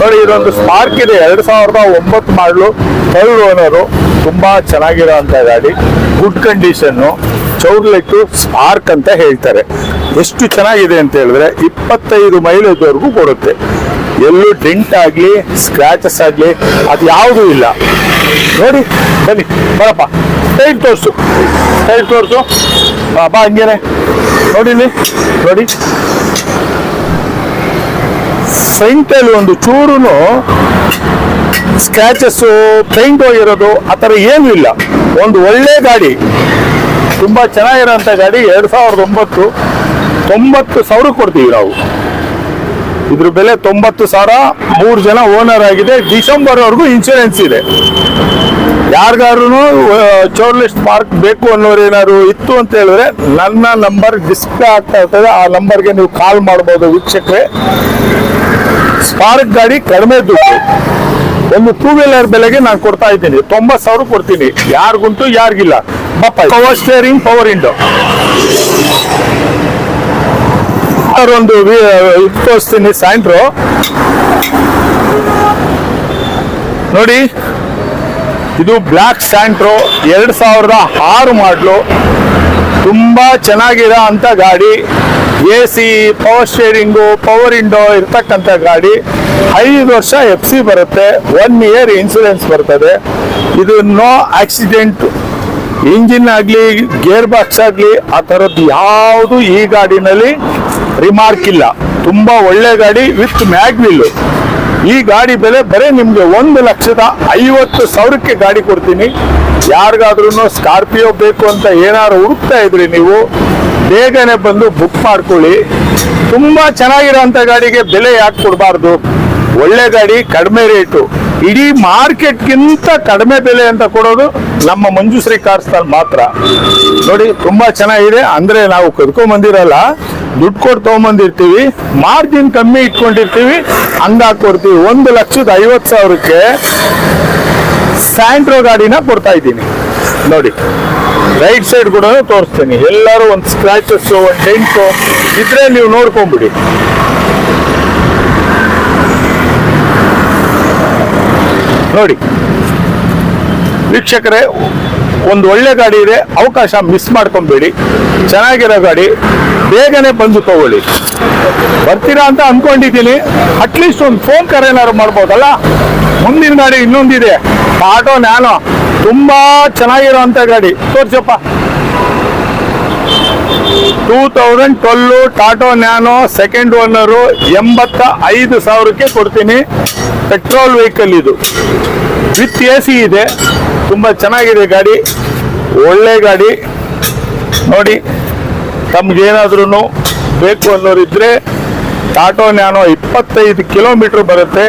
ನೋಡಿ ಇದೊಂದು ಸ್ಪಾರ್ಕ್ ಇದೆ. ಎರಡ್ ಸಾವಿರದ ಒಂಬತ್ತು ಮಾಡಲು ಥರ್ಡ್ ಓನರು ತುಂಬಾ ಚೆನ್ನಾಗಿರೋಂಥ ಗಾಡಿ. ಗುಡ್ ಕಂಡೀಷನ್ನು ಚೌರ್ಲೆಟ್ಟು ಸ್ಪಾರ್ಕ್ ಅಂತ ಹೇಳ್ತಾರೆ. ಎಷ್ಟು ಚೆನ್ನಾಗಿದೆ ಅಂತ ಹೇಳಿದ್ರೆ ಇಪ್ಪತ್ತೈದು ಮೈಲೇಜ್ವರೆಗೂ ಕೊಡುತ್ತೆ. ಎಲ್ಲೂ ಡೆಂಟ್ ಆಗ್ಲಿ ಸ್ಕ್ರಾಚಸ್ ಆಗ್ಲಿ, ಅದು ಯಾವುದೂ ಇಲ್ಲ. ನೋಡಿ, ಬನ್ನಿ, ಬರಪ್ಪ. ಟೈಟ್ ತೋರಿಸು. ಟೈಟ್ ತೋರಿಸು. ಬಾ, ಹಂಗೇನೆ. ನೋಡಿ ಇಲ್ಲಿ, ನೋಡಿ. ಫ್ರಂಟ್ ಅಲ್ಲಿ ಒಂದು ಚೂರು ಸ್ಕ್ರಾಚಸ್ ಪೇಂಟ್ ಹೋಗಿರೋದು ಆ ಥರ ಏನೂ ಇಲ್ಲ. ಒಂದು ಒಳ್ಳೆ ಗಾಡಿ. ತುಂಬಾ ಚೆನ್ನಾಗಿರೋಂಥ ಗಾಡಿ, ಎರಡ್ ಸಾವಿರದ ಒಂಬತ್ತು ತೊಂಬತ್ತು ಸಾವಿರ ಕೊಡ್ತೀವಿ ನಾವು. ಇದ್ರ ಬೆಲೆ ತೊಂಬತ್ತು ಸಾವಿರ, ಮೂರು ಜನ ಓನರ್ ಆಗಿದೆ. ಡಿಸೆಂಬರ್ ವರೆಗೂ ಇನ್ಶೂರೆನ್ಸ್ ಇದೆ ಯಾರಿಗಾರು ಚೋರ್ಲಿಸ್ಟ್ ಪಾರ್ಕ್ ಬೇಕು ಅನ್ನೋರು ಏನಾದ್ರು ಇತ್ತು ಅಂತ ಹೇಳಿದ್ರೆ ನನ್ನ ನಂಬರ್ ಡಿಸ್ಪ್ಲೇ ಆಗ್ತಾ ಇರ್ತದೆ. ಆ ನಂಬರ್ಗೆ ನೀವು ಕಾಲ್ ಮಾಡ್ಬೋದು ವೀಕ್ಷಕರೇ. ಸ್ಪಾರ್ಕ್ ಗಾಡಿ ಕಡಿಮೆ ದುಡ್ಡು. ಒಂದು ಟೂ ವೀಲರ್ ಬೆಲೆಗೆ ನಾನು ಕೊಡ್ತಾ ಇದ್ದೀನಿ. ತೊಂಬತ್ತು ಸಾವಿರ ಕೊಡ್ತೀನಿ. ಯಾರಿಗುಂಟು, ಯಾರಿಗಿಲ್ಲ. ಪವರ್ ಸ್ಟೇರಿಂಗ್ ಪವರ್ ಇಂಡೋ ಒಂದು ಇದು ತೋರಿಸ್ತೀನಿ ಸ್ಯಾಂಟ್ರೋ ನೋಡಿ, ಇದು ಬ್ಲ್ಯಾಕ್ ಸ್ಯಾಂಟ್ರೋ ಎರಡು ಸಾವಿರದ ಆರು ಮಾಡಲು. ತುಂಬಾ ಚೆನ್ನಾಗಿರೋ ಅಂತ ಗಾಡಿ. A C power steering power window ಇರ್ತಕ್ಕಂಥ ಗಾಡಿ. ಐದು ವರ್ಷ ಎಫ್ ಸಿ ಬರುತ್ತೆ ಒನ್ ಇಯರ್ ಇನ್ಸೂರೆನ್ಸ್ ಬರ್ತದೆ. ಇದು ನೋ ಆಕ್ಸಿಡೆಂಟ್ ಇಂಜಿನ್ ಆಗಲಿ ಗೇರ್ ಬಾಕ್ಸ್ ಆಗಲಿ, ಆ ಥರದ್ದು ಯಾವುದು ಈ ಗಾಡಿನಲ್ಲಿ ರಿಮಾರ್ಕ್ ಇಲ್ಲ. ತುಂಬಾ ಒಳ್ಳೆ ಗಾಡಿ ವಿತ್ ಮ್ಯಾಗ್ವಿಲ್ಲು ಈ ಗಾಡಿ ಬೆಲೆ ಬರೀ ನಿಮ್ಗೆ ಒಂದು ಲಕ್ಷದ ಐವತ್ತು ಸಾವಿರಕ್ಕೆ ಗಾಡಿ ಕೊಡ್ತೀನಿ. ಯಾರಿಗಾದ್ರೂ ಸ್ಕಾರ್ಪಿಯೋ ಬೇಕು ಅಂತ ಏನಾದ್ರು ಹುಡುಕ್ತಾ ಇದ್ರಿ ನೀವು, ಬೇಗನೆ ಬಂದು ಬುಕ್ ಮಾಡ್ಕೊಳ್ಳಿ. ತುಂಬಾ ಚೆನ್ನಾಗಿರೋಂತ ಗಾಡಿಗೆ ಬೆಲೆ ಯಾಕೆ ಕೊಡಬಾರ್ದು? ಒಳ್ಳೆ ಗಾಡಿ, ಕಡಿಮೆ ರೇಟು. ಇಡೀ ಮಾರ್ಕೆಟ್ಗಿಂತ ಕಡಿಮೆ ಬೆಲೆ ಅಂತ ಕೊಡೋದು ನಮ್ಮ ಮಂಜುಶ್ರೀ ಕಾರ್ಸ್ನಲ್ಲಿ ಮಾತ್ರ. ನೋಡಿ, ತುಂಬಾ ಚೆನ್ನಾಗಿದೆ. ಅಂದ್ರೆ ನಾವು ಕದ್ಕೊಂಡ್ ಬಂದಿರಲ್ಲ ದುಡ್ಡು ಕೊಟ್ಟು ತಗೊಂಬಂದಿರ್ತೀವಿ ಮಾರ್ಜಿನ್ ಕಮ್ಮಿ ಇಟ್ಕೊಂಡಿರ್ತೀವಿ ಹಂಗಾಗಿ ಕೊಡ್ತೀವಿ. ಒಂದು ಲಕ್ಷದ ಐವತ್ತು ಸಾವಿರಕ್ಕೆ ಸ್ಯಾಂಟ್ರೋ ಗಾಡಿನ ಕೊಡ್ತಾ ಇದ್ದೀನಿ. ನೋಡಿ, ರೈಟ್ ಸೈಡ್ ಕೂಡ ತೋರಿಸ್ತೀನಿ. ಎಲ್ಲರೂ ಒಂದು ಸ್ಕ್ರಾಚಸ್ ಒಂದು ಡೆಂಟು ಇದ್ರೆ ನೀವು ನೋಡ್ಕೊಂಬಿಡಿ. ನೋಡಿ, ವೀಕ್ಷಕರೇ ಒಂದು ಒಳ್ಳೆ ಗಾಡಿ ಇದೆ, ಅವಕಾಶ ಮಿಸ್ ಮಾಡ್ಕೊಂಬೇಡಿ. ಚೆನ್ನಾಗಿರೋ ಗಾಡಿ, ಬೇಗನೆ ಬಂದು ತಗೊಳ್ಳಿ. ಬರ್ತೀರಾ ಅಂತ ಅನ್ಕೊಂಡಿದ್ದೀನಿ. ಅಟ್ಲೀಸ್ಟ್ ಒಂದು ಫೋನ್ ಕರೆ ಏನಾದ್ರು ಮಾಡ್ಬೋದಲ್ಲ? ಮುಂದಿನ ಗಾಡಿ ಇನ್ನೊಂದಿದೆ. ಆಟೋ ನ್ಯಾನೋ ತುಂಬಾ ಚೆನ್ನಾಗಿರೋ ಅಂತ ಗಾಡಿ. ತೋರ್ಸಪ್ಪ. Two thousand twelve Tata Nano second owner ಎಂಬತ್ತ ಐದು ಸಾವಿರಕ್ಕೆ ಕೊಡ್ತೀನಿ. ಪೆಟ್ರೋಲ್ ವೆಹಿಕಲ್ ಇದು. ವಿತ್ ಎ ಸಿ ಇದೆ. ತುಂಬ ಚೆನ್ನಾಗಿದೆ ಗಾಡಿ. ಒಳ್ಳೆ ಗಾಡಿ. ನೋಡಿ ತಮ್ಗೇನಾದ್ರೂ ಬೇಕು ಅನ್ನೋರಿದ್ರೆ ಟಾಟೋ ನ್ಯಾನೋ ಇಪ್ಪತ್ತೈದು ಕಿಲೋಮೀಟರ್ ಬರುತ್ತೆ.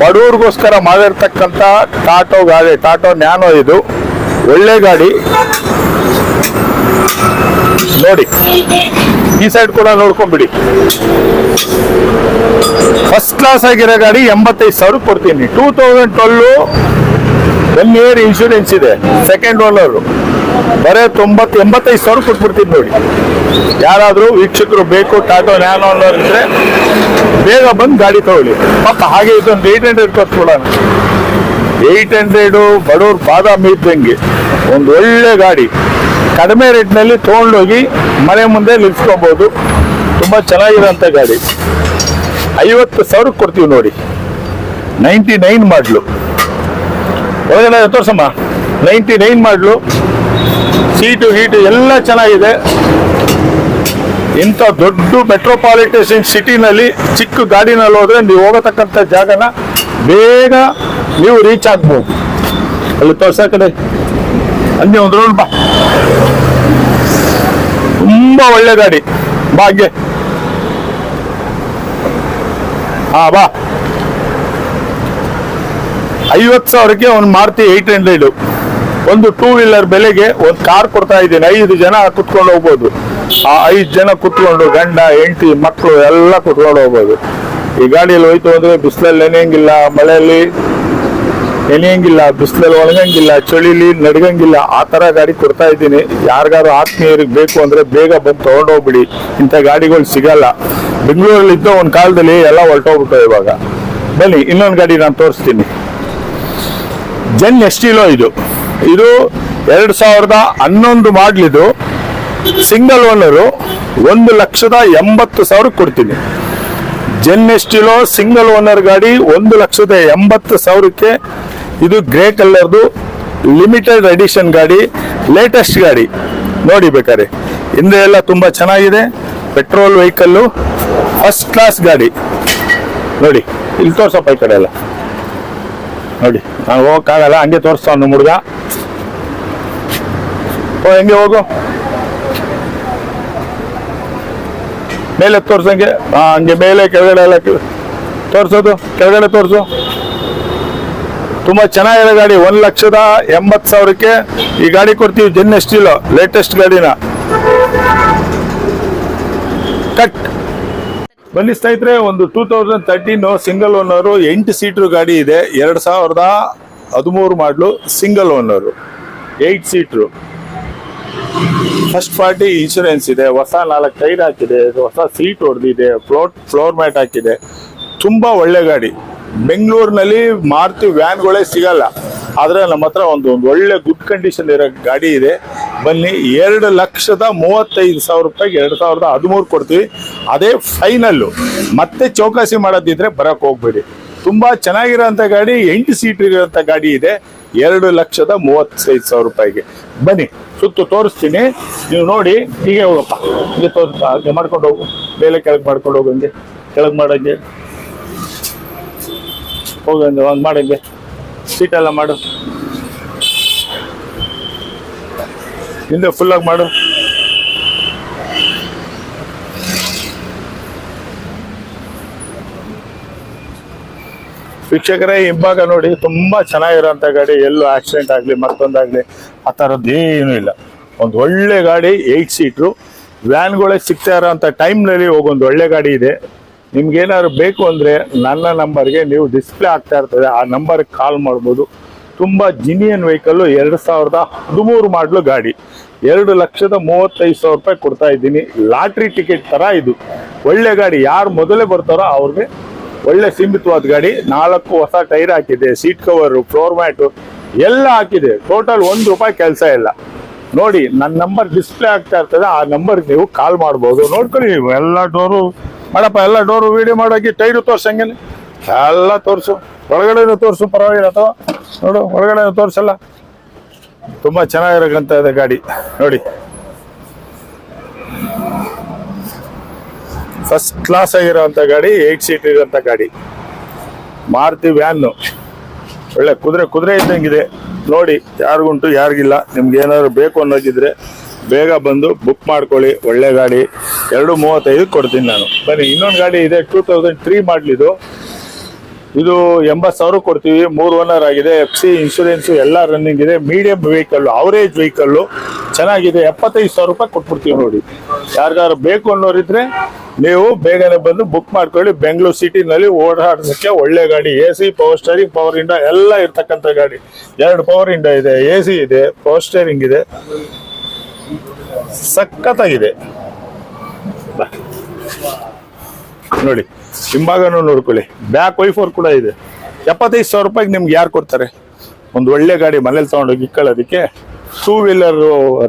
ಬಡವ್ರಿಗೋಸ್ಕರ ಮಾಡಿರ್ತಕ್ಕಂಥ ಟಾಟೋ ಗಾಡಿ, ಟಾಟೋ ನ್ಯಾನೋ ಇದು. ಒಳ್ಳೆ ಗಾಡಿ. ನೋಡಿ. ಈ ಸೈಡ್ ಕೂಡ ನೋಡ್ಕೊಂಬಿಡಿ ಫಸ್ಟ್ ಕ್ಲಾಸ್ ಆಗಿರೋ ಗಾಡಿ ಎಂಬತ್ತೈದು ಸಾವಿರ ಕೊಡ್ತೀನಿ. Two thousand twelve one year insurance ಇದೆ. ಸೆಕೆಂಡ್ ಓನರ್ ಬರೇ ತೊಂಬತ್ತು ಎಂಬತ್ತೈದು ಸಾವಿರ ಕೊಟ್ಬಿಡ್ತೀನಿ ನೋಡಿ. ಯಾರಾದರೂ ವೀಕ್ಷಕರು ಬೇಕು ಟಾಟೋ ನ್ಯಾನೋ ಇದ್ರೆ ಬೇಗ ಬಂದು ಗಾಡಿ ತಗೊಳ್ಳಿ. ಪಾಪ ಹಾಗೆ ಇದೊಂದು ಏಯ್ಟ್ ಹಂಡ್ರೆಡ್ ಕೊಟ್ಬಿಡೋಣ ಏಯ್ಟ್ ಹಂಡ್ರೆಡು ಬಡವ್ರ ಬಾದಾಮಿ ಇದ್ದಂಗೆ. ಒಂದು ಒಳ್ಳೆ ಗಾಡಿ. ಕಡಿಮೆ ರೇಟ್ನಲ್ಲಿ ತೊಗೊಂಡೋಗಿ ಮನೆ ಮುಂದೆ ನಿಲ್ಸ್ಕೊಬೋದು. ತುಂಬ ಚೆನ್ನಾಗಿರೋಂಥ ಗಾಡಿ. ಐವತ್ತು ಸಾವಿರಕ್ಕೆ ಕೊಡ್ತೀವಿ ನೋಡಿ. ನೈಂಟಿ ನೈನ್ ಮಾಡಲು. ಒಳಗಡೆ ತೋರ್ಸಮ್ಮ. Ninety nine model. Seat, heat ಎಲ್ಲ ಚೆನ್ನಾಗಿದೆ. ಇಂಥ ದೊಡ್ಡ ಮೆಟ್ರೋಪಾಲಿಟೇಷನ್ ಸಿಟಿನಲ್ಲಿ ಚಿಕ್ಕ ಗಾಡಿನಲ್ಲಿ ಹೋದರೆ ನೀವು ಹೋಗತಕ್ಕಂಥ ಜಾಗನ ಬೇಗ ನೀವು ರೀಚ್ ಆಗ್ಬೋದು ಅಲ್ಲಿ ತೋರ್ಸ ಕಡೆ. ಅಲ್ಲಿ ಒಂದು ರೋಡ್ ಬಾ. ತುಂಬಾ ಒಳ್ಳೆ ಗಾಡಿ. ಭಾಗ್ಯ. ಹಾ, ಬಾ. ಐವತ್ತು ಸಾವಿರಕ್ಕೆ ಒಂದು ಮಾರ್ತಿ ಏಯ್ಟ್ ಹಂಡ್ರೆಡ್ ಒಂದು ಟೂ ವೀಲರ್ ಬೆಲೆಗೆ ಒಂದು ಕಾರ್ ಕೊಡ್ತಾ ಇದ್ದೀನಿ. ಐದು ಜನ ಕುತ್ಕೊಂಡು ಹೋಗ್ಬೋದು. ಆ ಐದು ಜನ ಕುತ್ಕೊಂಡು ಗಂಡ, ಹೆಂಡತಿ ಮಕ್ಕಳು ಎಲ್ಲ ಕುತ್ಕೊಂಡು ಹೋಗ್ಬೋದು. ಈ ಗಾಡಿಯಲ್ಲಿ ಹೋಯ್ತು ಅಂದ್ರೆ ಬಿಸಿಲಲ್ಲಿ ನೆನೆಯಂಗಿಲ್ಲ, ಮಳೆಯಲ್ಲಿ ನೆನೆಯಂಗಿಲ್ಲ ಬಿಸಿಲಲ್ಲಿ ಒಣಗಂಗಿಲ್ಲ, ಚಳಿಲಿ ನಡ್ಗಂಗಿಲ್ಲ, ಆ ಥರ ಗಾಡಿ ಕೊಡ್ತಾ ಇದ್ದೀನಿ. ಯಾರಿಗಾರು ಆತ್ಮೀಯರಿಗೆ ಬೇಕು ಅಂದ್ರೆ ಬೇಗ ಬಂದು ತಗೊಂಡೋಗ್ಬಿಡಿ. ಇಂಥ ಗಾಡಿಗಳು ಸಿಗಲ್ಲ. ಬೆಂಗಳೂರಲ್ಲಿ ಇದ್ದ ಒಂದು ಕಾಲದಲ್ಲಿ ಎಲ್ಲ ಹೊರಟೋಗ್ಬಿಟ್ಟು ಇವಾಗ. ಬನ್ನಿ, ಇನ್ನೊಂದು ಗಾಡಿ ನಾನು ತೋರಿಸ್ತೀನಿ. ಜೆನ್ ಎಸ್ಟಿಲೋ ಇದು. ಇದು ಎರಡು ಸಾವಿರದ ಹನ್ನೊಂದು ಮಾಡಲಿದು, ಸಿಂಗಲ್ ಓನರು ಒಂದು ಲಕ್ಷದ ಎಂಬತ್ತು ಸಾವಿರಕ್ಕೆ ಕೊಡ್ತೀನಿ. ಜೆನ್ ಎಸ್ಟಿಲೋ ಸಿಂಗಲ್ ಓನರ್ ಗಾಡಿ ಒಂದು ಲಕ್ಷದ ಎಂಬತ್ತು ಸಾವಿರಕ್ಕೆ ಇದು ಗ್ರೇ ಕಲರ್ದು ಲಿಮಿಟೆಡ್ ಎಡಿಷನ್ ಗಾಡಿ ಲೇಟೆಸ್ಟ್ ಗಾಡಿ. ನೋಡಿ ಬೇಕಾದ್ರೆ. ಹಿಂದೆ ಎಲ್ಲ ತುಂಬ ಚೆನ್ನಾಗಿದೆ. ಪೆಟ್ರೋಲ್ ವೆಹಿಕಲ್ಲು ಫಸ್ಟ್ ಕ್ಲಾಸ್ ಗಾಡಿ. ನೋಡಿ, ಇಲ್ಲಿ ತೋರ್ಸಪ್ಪ ಈ ಕಡೆ ಎಲ್ಲ. ನೋಡಿ, ನಾನು ಹೋಗೋಕ್ಕಾಗಲ್ಲ, ಹಂಗೆ ತೋರಿಸ್ತಾವ ನಮ್ಮ ಹುಡುಗ. ಓ, ಹೆಂಗೆ ಹೋಗು? ಮೇಲೆ ತೋರ್ಸಂಗೆ ಹಂಗೆ ಮೇಲೆ ಕೆಳಗಡೆ ಎಲ್ಲ ತೋರಿಸೋದು, ಕೆಳಗಡೆ ತೋರಿಸು. ತುಂಬಾ ಚೆನ್ನಾಗಿದೆ ಗಾಡಿ, ಒಂದ್ ಲಕ್ಷದ ಎಂಬತ್ ಸಾವಿರಕ್ಕೆ ಈ ಗಾಡಿ ಕೊಡ್ತೀವಿ, ಜೆನ್ ಸ್ಟೀಲು ಲೇಟೆಸ್ಟ್ ಗಾಡಿನ. ಕಟ್ ಬನ್ನಿ ಸ್ನೇಹಿತರೆ, ಒಂದು two thousand thirteen single owner ಎಂಟು ಸೀಟ್ರ್ ಗಾಡಿ ಇದೆ. ಎರಡು ಸಾವಿರದ ಹದಿಮೂರು model single owner eight seater first party insurance ಇದೆ, ಹೊಸ ನಾಲ್ಕು ಟೈರ್ ಹಾಕಿದೆ, ಹೊಸ ಸೀಟ್ ಹೊಡೆದಿದೆ ಫ್ಲೋರ್ ಫ್ಲೋರ್ ಮ್ಯಾಟ್ ಹಾಕಿದೆ. ತುಂಬ ಒಳ್ಳೆ ಗಾಡಿ. ಬೆಂಗಳೂರಿನಲ್ಲಿ ಮಾರುತಿ ವ್ಯಾನ್ಗಳೇ ಸಿಗಲ್ಲ. ಆದರೆ ನಮ್ಮ ಹತ್ರ ಒಂದು ಒಂದು ಒಳ್ಳೆ ಗುಡ್ ಕಂಡೀಷನ್ ಇರೋ ಗಾಡಿ ಇದೆ. ಬನ್ನಿ, ಎರಡು ಲಕ್ಷದ ಮೂವತ್ತೈದು ಸಾವಿರ ರೂಪಾಯಿಗೆ ಎರಡು ಸಾವಿರದ ಹದಿಮೂರು ಕೊಡ್ತೀವಿ. ಅದೇ ಫೈನಲ್ಲು ಮತ್ತೆ ಚೌಕಾಸಿ ಮಾಡೋದಿದ್ರೆ ಬರೋಕ್ಕೆ ಹೋಗ್ಬೇಡಿ. ತುಂಬಾ ಚೆನ್ನಾಗಿರೋಂಥ ಗಾಡಿ, ಎಂಟು ಸೀಟ್ ಇರೋಂಥ ಗಾಡಿ ಇದೆ. ಎರಡು ಲಕ್ಷದ ಮೂವತ್ತೈದು ಸಾವಿರ ರೂಪಾಯಿಗೆ. ಬನ್ನಿ, ಸುತ್ತು ತೋರಿಸ್ತೀನಿ. ನೀವು ನೋಡಿ, ಹೀಗೆ ಹೋಗಪ್ಪ. ಹೀಗೆ ತೋರಿಸ್ತಾ, ಹಾಗೆ ಮಾಡ್ಕೊಂಡು ಹೋಗು. ಮೇಲೆ ಕೆಳಗೆ ಮಾಡ್ಕೊಂಡು ಹೋಗಂಗೆ ಕೆಳಗೆ ಮಾಡಂಗೆ. ಹೋಗಂಗೆ ಹಂಗೆ ಮಾಡಂಗೆ. ಸೀಟೆಲ್ಲ ಮಾಡು. ಹಿಂದೆ ಫುಲ್ಲಾಗಿ ಮಾಡು. ವೀಕ್ಷಕರೇ ಹಿಂಭಾಗ ನೋಡಿ, ತುಂಬಾ ಚೆನ್ನಾಗಿರೋಂಥ ಗಾಡಿ. ಎಲ್ಲೂ ಆಕ್ಸಿಡೆಂಟ್ ಆಗಲಿ, ಮತ್ತೊಂದಾಗ್ಲಿ, ಆ ಥರದ್ದು ಏನೂ ಇಲ್ಲ. ಒಂದು ಒಳ್ಳೆ ಗಾಡಿ ಏಯ್ಟ್ ಸೀಟ್ರು ವ್ಯಾನ್ಗಳೇ ಸಿಗ್ತಾ ಇರೋಂಥ ಟೈಮ್ನಲ್ಲಿ ಹೋಗೊಂದು ಒಳ್ಳೆ ಗಾಡಿ ಇದೆ. ನಿಮ್ಗೇನಾದ್ರು ಬೇಕು ಅಂದರೆ ನನ್ನ ನಂಬರ್ಗೆ ನೀವು ಡಿಸ್ಪ್ಲೇ ಆಗ್ತಾ ಇರ್ತದೆ. ಆ ನಂಬರ್ಗೆ ಕಾಲ್ ಮಾಡ್ಬೋದು. ತುಂಬ ಜಿನಿಯನ್ ವೆಹಿಕಲ್ಲು ಎರಡು ಸಾವಿರದ ಹದಿಮೂರು ಮಾಡಲು ಗಾಡಿ. ಎರಡು ಲಕ್ಷದ ಮೂವತ್ತೈದು ಸಾವಿರ ರೂಪಾಯಿ ಕೊಡ್ತಾ ಇದ್ದೀನಿ. ಲಾಟ್ರಿ ಟಿಕೆಟ್ ಥರ ಇದು. ಒಳ್ಳೆ ಗಾಡಿ, ಯಾರು ಮೊದಲೇ ಬರ್ತಾರೋ ಅವ್ರಿಗೆ ಒಳ್ಳೆ ಸೀಮಿತವಾದ ಗಾಡಿ, ನಾಲ್ಕು ಹೊಸ ಟೈರ್ ಹಾಕಿದೆ ಸೀಟ್ ಕವರ್ ಫ್ಲೋರ್ ಮ್ಯಾಟು ಎಲ್ಲ ಹಾಕಿದೆ. ಟೋಟಲ್ ಒಂದು ರೂಪಾಯಿ ಕೆಲಸ ಇಲ್ಲ. ನೋಡಿ ನನ್ನ ನಂಬರ್ ಡಿಸ್ಪ್ಲೇ ಆಗ್ತಾ ಇರ್ತದೆ, ಆ ನಂಬರ್ಗೆ ನೀವು ಕಾಲ್ ಮಾಡ್ಬೋದು. ನೋಡ್ಕೊಳ್ಳಿ ನೀವು, ಎಲ್ಲ ಡೋರು ಮಾಡಪ್ಪ, ಎಲ್ಲ ಡೋರು ವಿಡಿಯೋ ಮಾಡೋಕೆ ಟೈರು ತೋರ್ಸಂಗೆ ಎಲ್ಲ ತೋರಿಸು. ಒಳಗಡೆನೂ ತೋರಿಸು, ಪರವಾಗಿಲ್ಲ ಅಥವಾ? ನೋಡು, ಒಳಗಡೆ ತೋರಿಸಲ್ಲ. ತುಂಬಾ ಚೆನ್ನಾಗಿರಕ್ಕಂತ ಇದೆ ಗಾಡಿ. ನೋಡಿ. ಫಸ್ಟ್ ಕ್ಲಾಸ್ ಆಗಿರೋಂಥ ಗಾಡಿ ಏಟ್ ಸೀಟ್ ಇರೋಂಥ ಗಾಡಿ. ಮಾರುತಿ ವ್ಯಾನು ಒಳ್ಳೆ ಕುದುರೆ ಕುದುರೆ ಇದ್ದಂಗಿದೆ. ನೋಡಿ, ಯಾರಿಗುಂಟು, ಯಾರಿಗಿಲ್ಲ. ನಿಮ್ಗೆ ಏನಾದ್ರು ಬೇಕು ಅನ್ನೋದಿದ್ರೆ ಬೇಗ ಬಂದು ಬುಕ್ ಮಾಡ್ಕೊಳ್ಳಿ. ಒಳ್ಳೆ ಗಾಡಿ. ಎರಡು ಮೂವತ್ತೈದು ಕೊಡ್ತೀನಿ ನಾನು. ಬನ್ನಿ, ಇನ್ನೊಂದು ಗಾಡಿ ಇದೆ ಟೂ ತೌಸಂಡ್ ತ್ರೀ ಮಾಡಲಿದ್ದು ಇದು ಎಂಬತ್ತು ಸಾವಿರ ಕೊಡ್ತೀವಿ. ಮೂರು ಓನರ್ ಆಗಿದೆ. ಎಫ್ ಸಿ ಇನ್ಶೂರೆನ್ಸು ಎಲ್ಲ ರನ್ನಿಂಗ್ ಇದೆ. ಮೀಡಿಯಂ ವೆಹಿಕಲ್ಲು ಅವರೇಜ್ ವೆಹಿಕಲ್ಲು ಚೆನ್ನಾಗಿದೆ, ಎಪ್ಪತ್ತೈದು ಸಾವಿರ ರೂಪಾಯಿ ಕೊಟ್ಬಿಡ್ತೀವಿ ನೋಡಿ. ಯಾರಿಗಾರು ಬೇಕು ಅನ್ನೋರಿದ್ರೆ ನೀವು ಬೇಗನೆ ಬಂದು ಬುಕ್ ಮಾಡ್ಕೊಳ್ಳಿ. ಬೆಂಗಳೂರು ಸಿಟಿನಲ್ಲಿ ಓಡಾಡೋದಕ್ಕೆ ಒಳ್ಳೆ ಗಾಡಿ. A C power steering power window ಎಲ್ಲ ಇರ್ತಕ್ಕಂಥ ಗಾಡಿ. ಎರಡು ಪವರ್ ಇಂಡ ಇದೆ ಎ ಸಿ ಇದೆ ಪವರ್ ಸ್ಟೇರಿಂಗ್ ಇದೆ. ಸಖತ್ತಾಗಿದೆ. ನೋಡಿ, ಹಿಂಭಾಗನೂ ನೋಡ್ಕೊಳ್ಳಿ. ಬ್ಯಾಕ್ ವೈಫೋರ್ ಕೂಡ ಇದೆ. ಎಪ್ಪತ್ತೈದು ಸಾವಿರ ರೂಪಾಯಿಗೆ ನಿಮ್ಗೆ ಯಾರು ಕೊಡ್ತಾರೆ? ಒಂದು ಒಳ್ಳೆ ಗಾಡಿ ಮನೇಲಿ ತೊಗೊಂಡೋಗಿ ಇಕ್ಕೊಳ್ಳೋದಕ್ಕೆ ಟೂ ವೀಲರ್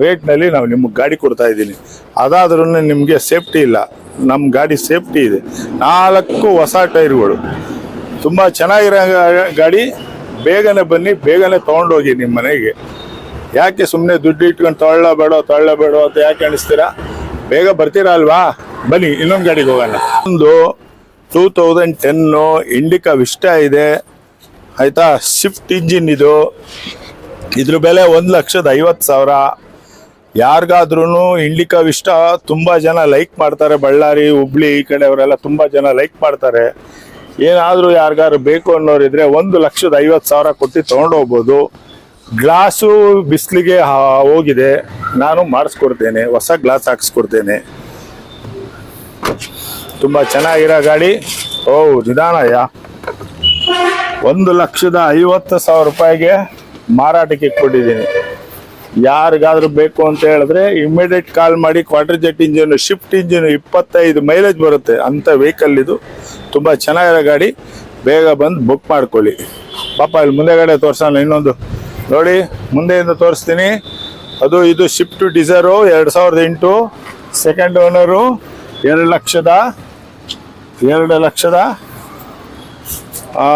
ರೇಟ್ನಲ್ಲಿ ನಾವು ನಿಮ್ಗೆ ಗಾಡಿ ಕೊಡ್ತಾ ಇದ್ದೀನಿ. ಅದಾದ್ರೂ ನಿಮಗೆ ಸೇಫ್ಟಿ ಇಲ್ಲ. ನಮ್ಮ ಗಾಡಿ ಸೇಫ್ಟಿ ಇದೆ. ನಾಲ್ಕು ಹೊಸ ಟೈರ್ಗಳು. ತುಂಬ ಚೆನ್ನಾಗಿರೋ ಗಾಡಿ. ಬೇಗನೆ ಬನ್ನಿ, ಬೇಗನೆ ತೊಗೊಂಡೋಗಿ ನಿಮ್ಮ ಮನೆಗೆ. ಯಾಕೆ ಸುಮ್ಮನೆ ದುಡ್ಡು ಇಟ್ಕೊಂಡು ತೊಳ್ಳಬೇಡ ತೊಳ್ಳಬೇಡ ಅಂತ ಯಾಕೆ ಅನಿಸ್ತೀರಾ? ಬೇಗ ಬರ್ತೀರಾ ಅಲ್ವಾ? ಬನ್ನಿ, ಇನ್ನೊಂದು ಗಾಡಿಗೆ ಹೋಗೋಣ. ಒಂದು two thousand ten Indica Vista ಇದೆ. ಆಯಿತಾ? ಶಿಫ್ಟ್ ಇಂಜಿನ್ ಇದು. ಇದ್ರ ಬೆಲೆ ಒಂದು ಲಕ್ಷದ ಐವತ್ತು ಸಾವಿರ. ಯಾರಿಗಾದ್ರೂ ಇಂಡಿಕಾ ಇಷ್ಟ ತುಂಬ ಜನ ಲೈಕ್ ಮಾಡ್ತಾರೆ. ಬಳ್ಳಾರಿ, ಹುಬ್ಳಿ ಈ ಕಡೆ ಅವರೆಲ್ಲ ತುಂಬ ಜನ ಲೈಕ್ ಮಾಡ್ತಾರೆ. ಏನಾದರೂ ಯಾರಿಗಾದ್ರು ಬೇಕು ಅನ್ನೋರಿದ್ರೆ ಒಂದು ಲಕ್ಷದ ಐವತ್ತು ಸಾವಿರ ಕೊಟ್ಟು ತೊಗೊಂಡೋಗ್ಬೋದು ಗ್ಲಾಸು ಬಿಸಿಲಿಗೆ ಹೋಗಿದೆ. ನಾನು ಮಾಡಿಸ್ಕೊಡ್ತೇನೆ. ಹೊಸ ಗ್ಲಾಸ್ ಹಾಕ್ಸ್ಕೊಡ್ತೇನೆ. ತುಂಬ ಚೆನ್ನಾಗಿರೋ ಗಾಡಿ. ಓ ನಿಧಾನಯ್ಯ ಒಂದು ಲಕ್ಷದ ಐವತ್ತು ಸಾವಿರ ರೂಪಾಯಿಗೆ ಮಾರಾಟಕ್ಕೆ ಕೊಟ್ಟಿದ್ದೀನಿ. ಯಾರಿಗಾದ್ರೂ ಬೇಕು ಅಂತ ಹೇಳಿದ್ರೆ ಇಮಿಡಿಯೇಟ್ ಕಾಲ್ ಮಾಡಿ Quadrajet engine Swift engine ಇಪ್ಪತ್ತೈದು ಮೈಲೇಜ್ ಬರುತ್ತೆ. ಅಂತ ವೆಹಿಕಲ್ ಇದು. ತುಂಬ ಚೆನ್ನಾಗಿರೋ ಗಾಡಿ. ಬೇಗ ಬಂದು ಬುಕ್ ಮಾಡ್ಕೊಳ್ಳಿ. ಪಾಪ ಇಲ್ಲಿ ಮುಂದೆಗಡೆ ತೋರ್ಸೋಣ ಇನ್ನೊಂದು. ನೋಡಿ, ಮುಂದೆಯಿಂದ ತೋರಿಸ್ತೀನಿ. ಅದು, ಇದು ಶಿಫ್ಟ್ ಡಿಸೈರು ಎರಡು ಸಾವಿರದ ಎಂಟು. ಸೆಕೆಂಡ್ ಓನರು ಎರಡು ಲಕ್ಷದ ಎರಡು ಲಕ್ಷದ ಆ,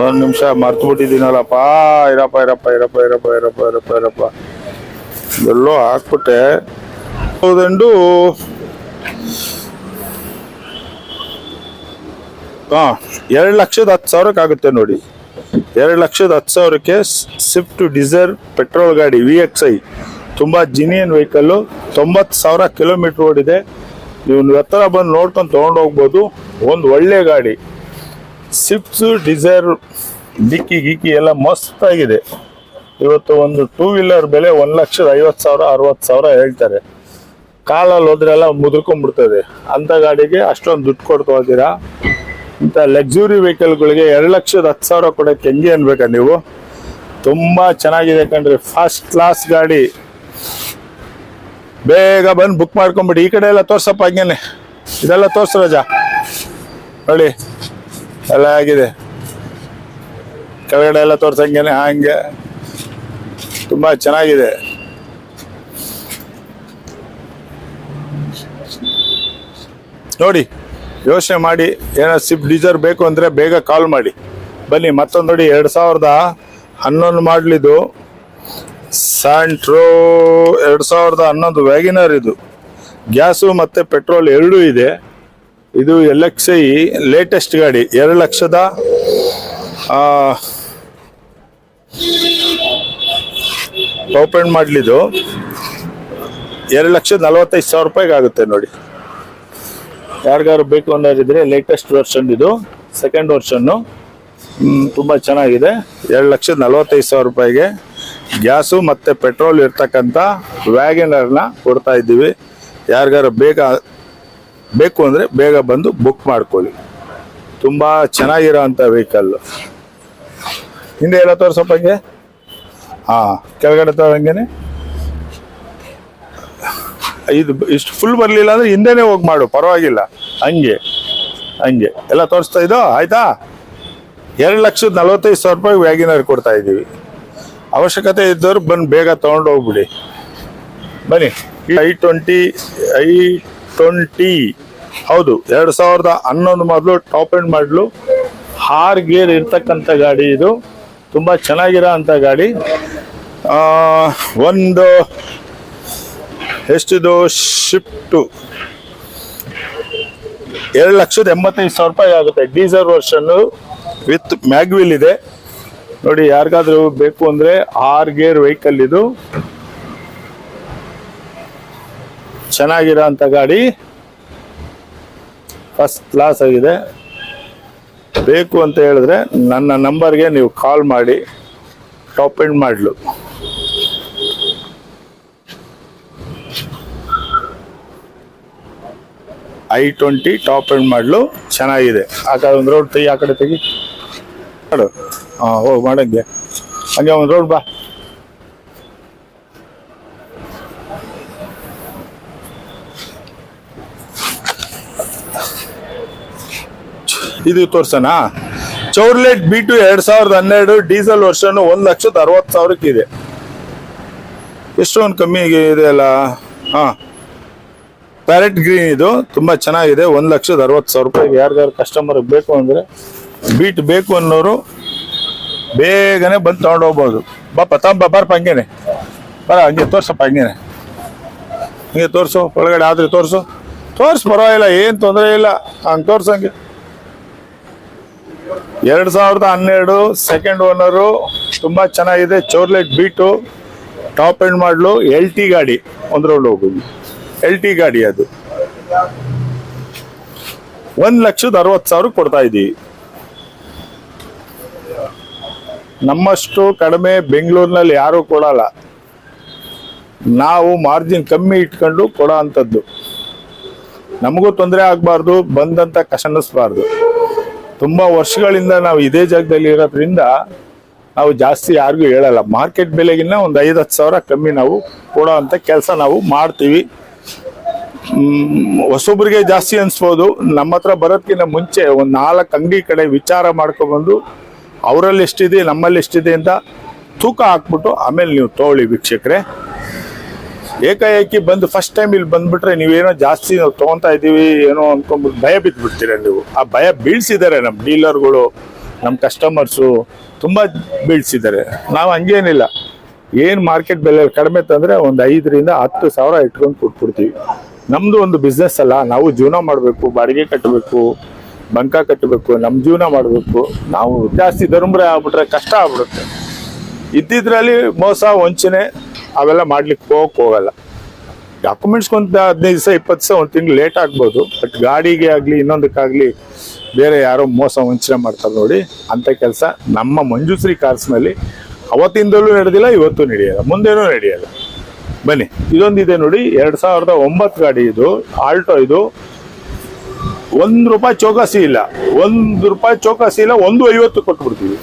ಒಂದು ನಿಮಿಷ ಮರ್ತು ಬಿಟ್ಟಿದ್ದೀನಲ್ಲಪ್ಪ. ಇರಪ್ಪ ಇರಪ್ಪ ಇರಪ್ಪ ಇರಪ್ಪ ಇರಪ್ಪ ಇರಪ್ಪ ಇರಪ್ಪ. ಎಲ್ಲೋ ಹಾಕ್ಬಿಟ್ಟೆ. ಹೌದಂಡು ಹಾ, ಎರಡು ಲಕ್ಷದ ಹತ್ತು ಸಾವಿರಕ್ಕೆ ಆಗುತ್ತೆ ನೋಡಿ. ಎರಡು ಲಕ್ಷದ ಹತ್ತು ಸಾವಿರಕ್ಕೆ ಸ್ವಿಫ್ಟ್ ಡಿಸೈರ್ ಪೆಟ್ರೋಲ್ ಗಾಡಿ ವಿ ಎಕ್ಸ್ ಐ ತುಂಬ ಜಿನಿಯನ್ ವೆಹಿಕಲ್ಲು ತೊಂಬತ್ತು ಸಾವಿರ ಕಿಲೋಮೀಟ್ರ್ ಓಡಿದೆ. ನೀವು ಹತ್ತಿರ ಬಂದು ನೋಡ್ಕೊಂಡು ತೊಗೊಂಡು ಹೋಗ್ಬೋದು. ಒಂದು ಒಳ್ಳೆ ಗಾಡಿ. ಸ್ವಿಫ್ಟ್ಸು ಡಿಸೈರ್, ಡಿಕ್ಕಿ ಗಿಕ್ಕಿ ಎಲ್ಲ ಮಸ್ತಾಗಿದೆ ಇವತ್ತು ಒಂದು ಟೂ ವೀಲರ್ ಬೆಲೆ ಒಂದು ಲಕ್ಷದ ಐವತ್ತು ಸಾವಿರ, ಅರವತ್ತು ಸಾವಿರ ಹೇಳ್ತಾರೆ. ಕಾಲಲ್ಲಿ ಹೋದ್ರೆಲ್ಲ ಮುದುರ್ಕೊಂಡ್ಬಿಡ್ತದೆ. ಅಂಥ ಗಾಡಿಗೆ ಅಷ್ಟೊಂದು ದುಡ್ಡು ಕೊಡ್ತಾ ಹೋಗ್ತೀರಾ ಇಂಥ ಲಕ್ಸುರಿ ವೆಹಿಕಲ್ಗಳಿಗೆ ಎರಡು ಲಕ್ಷದ ಹತ್ತು ಸಾವಿರ ಕೊಡೋಕ್ಕೆ ಹೆಂಗೆ ಅನ್ಬೇಕಾ ನೀವು? ತುಂಬ ಚೆನ್ನಾಗಿದೆ ಕಣ್ರಿ. ಫಸ್ಟ್ ಕ್ಲಾಸ್ ಗಾಡಿ. ಬೇಗ ಬಂದು ಬುಕ್ ಮಾಡ್ಕೊಂಬಿಡಿ. ಈ ಕಡೆ ಎಲ್ಲ ತೋರ್ಸಪ್ಪ ಹಂಗೇನೆ. ಇದೆಲ್ಲ ತೋರ್ಸು ರಜಾ. ನೋಡಿ. ಎಲ್ಲ ಆಗಿದೆ. ಕೆಳಗಡೆ ಎಲ್ಲ ತೋರ್ಸಂಗೇನೆ ಹಂಗೆ. ತುಂಬ ಚೆನ್ನಾಗಿದೆ. ನೋಡಿ, ಯೋಚನೆ ಮಾಡಿ, ಏನೋ ಸಿಪ್ ಡೀಸರ್ ಬೇಕು ಅಂದರೆ ಬೇಗ ಕಾಲ್ ಮಾಡಿ. ಬನ್ನಿ ಮತ್ತೊಂದು ನೋಡಿ ಎರಡು ಸಾವಿರದ ಹನ್ನೊಂದು ಮಾಡಲಿದ್ದು ಸ್ಯಾಂಟ್ರೋ ಎರಡು ಸಾವಿರದ ಹನ್ನೊಂದು ವ್ಯಾಗಿನರ್ ಇದು. ಗ್ಯಾಸು ಮತ್ತು ಪೆಟ್ರೋಲ್ ಎರಡೂ ಇದೆ. ಇದು ಎಲ್ ಎಕ್ಸ್ ಐ ಲೇಟೆಸ್ಟ್ ಗಾಡಿ, ಎರಡು ಲಕ್ಷದ ಓಪನ್ ಮಾಡಲಿದ್ದು ಎರಡು ಲಕ್ಷದ ನಲವತ್ತೈದು ಸಾವಿರ ರೂಪಾಯಿಗೆ ಆಗುತ್ತೆ ನೋಡಿ. ಯಾರಿಗಾರು ಬೇಕು ಅನ್ನೋದಿದ್ರೆ ಲೇಟೆಸ್ಟ್ ವರ್ಷನ್ ಇದು ಸೆಕೆಂಡ್ ವರ್ಷನ್ನು ತುಂಬ ಚೆನ್ನಾಗಿದೆ. ಎರಡು ಲಕ್ಷದ ನಲವತ್ತೈದು ಸಾವಿರ ರೂಪಾಯಿಗೆ ಗ್ಯಾಸು ಮತ್ತು ಪೆಟ್ರೋಲ್ ಇರ್ತಕ್ಕಂಥ ವ್ಯಾಗನರ್ನ ಕೊಡ್ತಾ ಇದ್ದೀವಿ. ಯಾರಿಗಾರು ಬೇಗ ಬೇಕು ಅಂದರೆ ಬೇಗ ಬಂದು ಬುಕ್ ಮಾಡ್ಕೊಳ್ಳಿ. ತುಂಬ ಚೆನ್ನಾಗಿರೋ ಅಂಥ ವೆಹಿಕಲ್ಲು ಹಿಂದೆ ಎಲ್ಲ ತೋರ್ಸಪ್ಪ ಹಂಗೆ? ಹಾಂ, ಕೆಳಗಡೆ ತೋರಂಗೇನೆ ಇದು ಇಷ್ಟು ಫುಲ್ ಬರಲಿಲ್ಲ ಅಂದರೆ ಹಿಂದೆನೇ ಹೋಗಿ ಮಾಡು, ಪರವಾಗಿಲ್ಲ. ಹಂಗೆ ಹಂಗೆ. ಎಲ್ಲ ತೋರಿಸ್ತಾ ಇದ್ದೋ ಆಯಿತಾ? ಎರಡು ಲಕ್ಷದ ನಲವತ್ತೈದು ಸಾವಿರ ರೂಪಾಯಿ ವ್ಯಾಗಿನರ್ ಕೊಡ್ತಾ ಇದ್ದೀವಿ. ಅವಶ್ಯಕತೆ ಇದ್ದವ್ರು ಬಂದು ಬೇಗ ತೊಗೊಂಡು ಹೋಗ್ಬಿಡಿ. ಬನ್ನಿ ಐ ಟ್ವೆಂಟಿ, ಐ ಟ್ವೆಂಟಿ ಹೌದು, ಎರಡು ಸಾವಿರದ ಹನ್ನೊಂದು ಮೊದಲು ಟಾಪ್ ಎಂಡ್ ಮಾಡಲು. ಹಾರ್ ಗೇರ್ ಇರ್ತಕ್ಕಂಥ ಗಾಡಿ ಇದು. ತುಂಬ ಚೆನ್ನಾಗಿರೋ ಅಂಥ ಗಾಡಿ. ಒಂದು ಎಷ್ಟಿದು? ಶಿಫ್ಟು ಎರಡು ಲಕ್ಷದ ಎಂಬತ್ತೈದು ಸಾವಿರ ರೂಪಾಯಿ ಆಗುತ್ತೆ. ಡೀಸರ್ ವರ್ಷನ್ನು ವಿತ್ ಮ್ಯಾಗ್ವಿಲ್ ಇದೆ. ನೋಡಿ, ಯಾರಿಗಾದ್ರೂ ಬೇಕು ಅಂದರೆ ಆರ್ ಗೇರ್ ವೆಹಿಕಲ್ ಇದು. ಚೆನ್ನಾಗಿರೋ ಅಂಥ ಗಾಡಿ ಫಸ್ಟ್ ಕ್ಲಾಸ್ ಆಗಿದೆ. ಬೇಕು ಅಂತ ಹೇಳಿದ್ರೆ ನನ್ನ ನಂಬರ್ಗೆ ನೀವು ಕಾಲ್ ಮಾಡಿ top end model. I twenty top end model, ಚೆನ್ನಾಗಿದೆ. ಆ ಕಡೆ ಒಂದು ರೋಡ್ ತೆಗಿ, ಆ ಕಡೆ ತೆಗಿ. ಮಾಡು ಹಾಂ, ಹೋಗಿ, ಮಾಡಂಗೆ. ಹಂಗೆ ಒಂದು ರೋಡ್ ಬಾ. ಇದು ತೋರ್ಸೋಣ. ಚೌರ್ಲೆಟ್ ಬಿ ಟು ಎರಡ್ ಸಾವಿರದ ಹನ್ನೆರಡು ಡೀಸೆಲ್ ವರ್ಷನ್ ಒಂದು ಲಕ್ಷದ ಅರವತ್ತು ಸಾವಿರಕ್ಕೆ ಇದೆ. ಎಷ್ಟೊಂದು ಕಮ್ಮಿ ಇದೆ ಅಲ್ಲ? ಹಾ. ಪ್ಯಾರೆಟ್ ಗ್ರೀನ್ ಇದು. ತುಂಬಾ ಚೆನ್ನಾಗಿದೆ. ಒಂದ್ ಲಕ್ಷದ ಅರವತ್ತು ಸಾವಿರ ರೂಪಾಯಿಗೆ ಯಾರಿಗಾರು ಕಸ್ಟಮರ್ ಬೇಕು ಅಂದ್ರೆ ಬೀಟ್ ಬೇಕು ಅನ್ನೋರು ಬೇಗನೆ ಬಂದು ತಗೊಂಡು ಹೋಗ್ಬೋದು. ಬಾಪ ತಂಬ ಬರ್ಪ ಹಂಗೇನೆ. ಬರ ಹಂಗೆ ತೋರ್ಸಪ್ಪ, ಹಂಗೇನೆ. ಹಂಗೆ ತೋರಿಸು, ಒಳಗಡೆ ಆದ್ರೆ ತೋರ್ಸು. ತೋರ್ಸು, ಪರವಾಗಿಲ್ಲ, ಏನು ತೊಂದರೆ ಇಲ್ಲ. ಹಂಗೆ ತೋರ್ಸಂಗೆ. ಎರಡು ಸಾವಿರದ ಹನ್ನೆರಡು ಸೆಕೆಂಡ್ ಓನರು ತುಂಬ ಚೆನ್ನಾಗಿದೆ. Chevrolet Beat, top end model, L T ಗಾಡಿ, ಒಂದು ರೌಂಡ್ ಹೋಗೋದು ಎಲ್ ಟಿ ಗಾಡಿ ಅದು. ಒಂದು ಲಕ್ಷದ ಅರವತ್ತು ಸಾವಿರ ಕೊಡ್ತಾ ಇದ್ದೀವಿ. ನಮ್ಮಷ್ಟು ಕಡಿಮೆ ಬೆಂಗಳೂರಿನಲ್ಲಿ ಯಾರೂ ಕೊಡಲ್ಲ. ನಾವು ಮಾರ್ಜಿನ್ ಕಮ್ಮಿ ಇಟ್ಕೊಂಡು ಕೊಡೋ ಅಂಥದ್ದು. ನಮಗೂ ತೊಂದರೆ ಆಗಬಾರ್ದು ಬಂದಂತ ಕಸನ್ನಿಸ್ಬಾರ್ದು ತುಂಬಾ ವರ್ಷಗಳಿಂದ ನಾವು ಇದೇ ಜಾಗದಲ್ಲಿ ಇರೋದ್ರಿಂದ ನಾವು ಜಾಸ್ತಿ ಯಾರಿಗೂ ಹೇಳಲ್ಲ. ಮಾರ್ಕೆಟ್ ಬೆಲೆಗಿನ್ನ ಒಂದು ಐದು ಹತ್ತು ಸಾವಿರ ಕಮ್ಮಿ ನಾವು ಕೊಡೋ ಅಂತ ಕೆಲಸ ನಾವು ಮಾಡ್ತೀವಿ. ಮ್, ಹೊಸೊಬ್ರಿಗೆ ಜಾಸ್ತಿ ಅನಿಸ್ಬೋದು. ನಮ್ಮ ಹತ್ರ ಬರೋದ್ಕಿಂತ ಮುಂಚೆ ಒಂದು ನಾಲ್ಕು ಅಂಗಡಿ ಕಡೆ ವಿಚಾರ ಮಾಡ್ಕೊಬಂದು ಅವರಲ್ಲಿ ಎಷ್ಟಿದೆ ನಮ್ಮಲ್ಲಿ ಎಷ್ಟಿದೆ ಅಂತ ತೂಕ ಹಾಕ್ಬಿಟ್ಟು ಆಮೇಲೆ ನೀವು ತಗೊಳ್ಳಿ ವೀಕ್ಷಕರೇ. ಏಕಾಏಕಿ ಬಂದು ಫಸ್ಟ್ ಟೈಮ್ ಇಲ್ಲಿ ಬಂದ್ಬಿಟ್ರೆ ನೀವೇನೋ ಜಾಸ್ತಿ ನಾವು ತಗೊಂತಾ ಇದೀವಿ, ಏನೋ ಅನ್ಕೊಂಡ್ಬಿಟ್ಟು ಭಯ ಬಿದ್ದುಬಿಡ್ತೀರ ನೀವು. ಆ ಭಯ ಬೀಳ್ಸಿದ್ದಾರೆ ನಮ್ಮ ಡೀಲರ್ಗಳು, ನಮ್ಮ ಕಸ್ಟಮರ್ಸು ತುಂಬ ಬೀಳ್ಸಿದ್ದಾರೆ. ನಾವು ಹಂಗೇನಿಲ್ಲ. ಏನು ಮಾರ್ಕೆಟ್ ಬೆಲೆ ಕಡಿಮೆ ತಂದ್ರೆ ಒಂದು ಐದರಿಂದ ಹತ್ತು ಸಾವಿರ ಇಟ್ಕೊಂಡು ಕೊಟ್ಬಿಡ್ತೀವಿ. ನಮ್ದು ಒಂದು ಬಿಸ್ನೆಸ್ ಅಲ್ಲ, ನಾವು ಜೀವನ ಮಾಡಬೇಕು, ಬಾಡಿಗೆ ಕಟ್ಟಬೇಕು ಬಂಕ ಕಟ್ಟಬೇಕು ನಮ್ಮ ಜೀವನ ಮಾಡಬೇಕು. ನಾವು ಜಾಸ್ತಿ ಧರ್ಮರ ಆಗ್ಬಿಟ್ರೆ ಕಷ್ಟ ಆಗ್ಬಿಡುತ್ತೆ. ಇದ್ದಿದ್ರಲ್ಲಿ ಮೋಸ, ವಂಚನೆ ಅವೆಲ್ಲ ಮಾಡ್ಲಿಕ್ಕೆ ಹೋಗಕ್ ಹೋಗಲ್ಲ. ಡಾಕ್ಯುಮೆಂಟ್ಸ್ ಒಂದು ಹದಿನೈದು ದಿವಸ, ಇಪ್ಪತ್ತು ದಿವಸ, ಒಂದು ತಿಂಗಳು ಲೇಟ್ ಆಗ್ಬೋದು. ಬಟ್ ಗಾಡಿಗೆ ಆಗಲಿ, ಇನ್ನೊಂದಕ್ಕಾಗಲಿ ಬೇರೆ ಯಾರೋ ಮೋಸ ವಂಚನೆ ಮಾಡ್ತಾರೆ ನೋಡಿ ಅಂಥ ಕೆಲಸ ನಮ್ಮ ಮಂಜುಶ್ರೀ ಕಾರ್ಸ್ನಲ್ಲಿ ಅವತ್ತಿಂದಲೂ ನಡೆದಿಲ್ಲ, ಇವತ್ತು ನಡೆಯಲ್ಲ. ಮುಂದೇನೂ ನಡೆಯಲ್ಲ. ಬನ್ನಿ, ಇದೊಂದಿದೆ ನೋಡಿ, ಎರಡು ಸಾವಿರದ ಒಂಬತ್ತು ಗಾಡಿ ಇದು ಆಲ್ಟೋ ಇದು. ಒಂದು ರೂಪಾಯಿ ಚೌಕಾಸಿ ಇಲ್ಲ. ಒಂದು ರೂಪಾಯಿ ಚೌಕಾಸಿ ಇಲ್ಲ, ಒಂದು ಐವತ್ತು ಕೊಟ್ಬಿಡ್ತೀವಿ.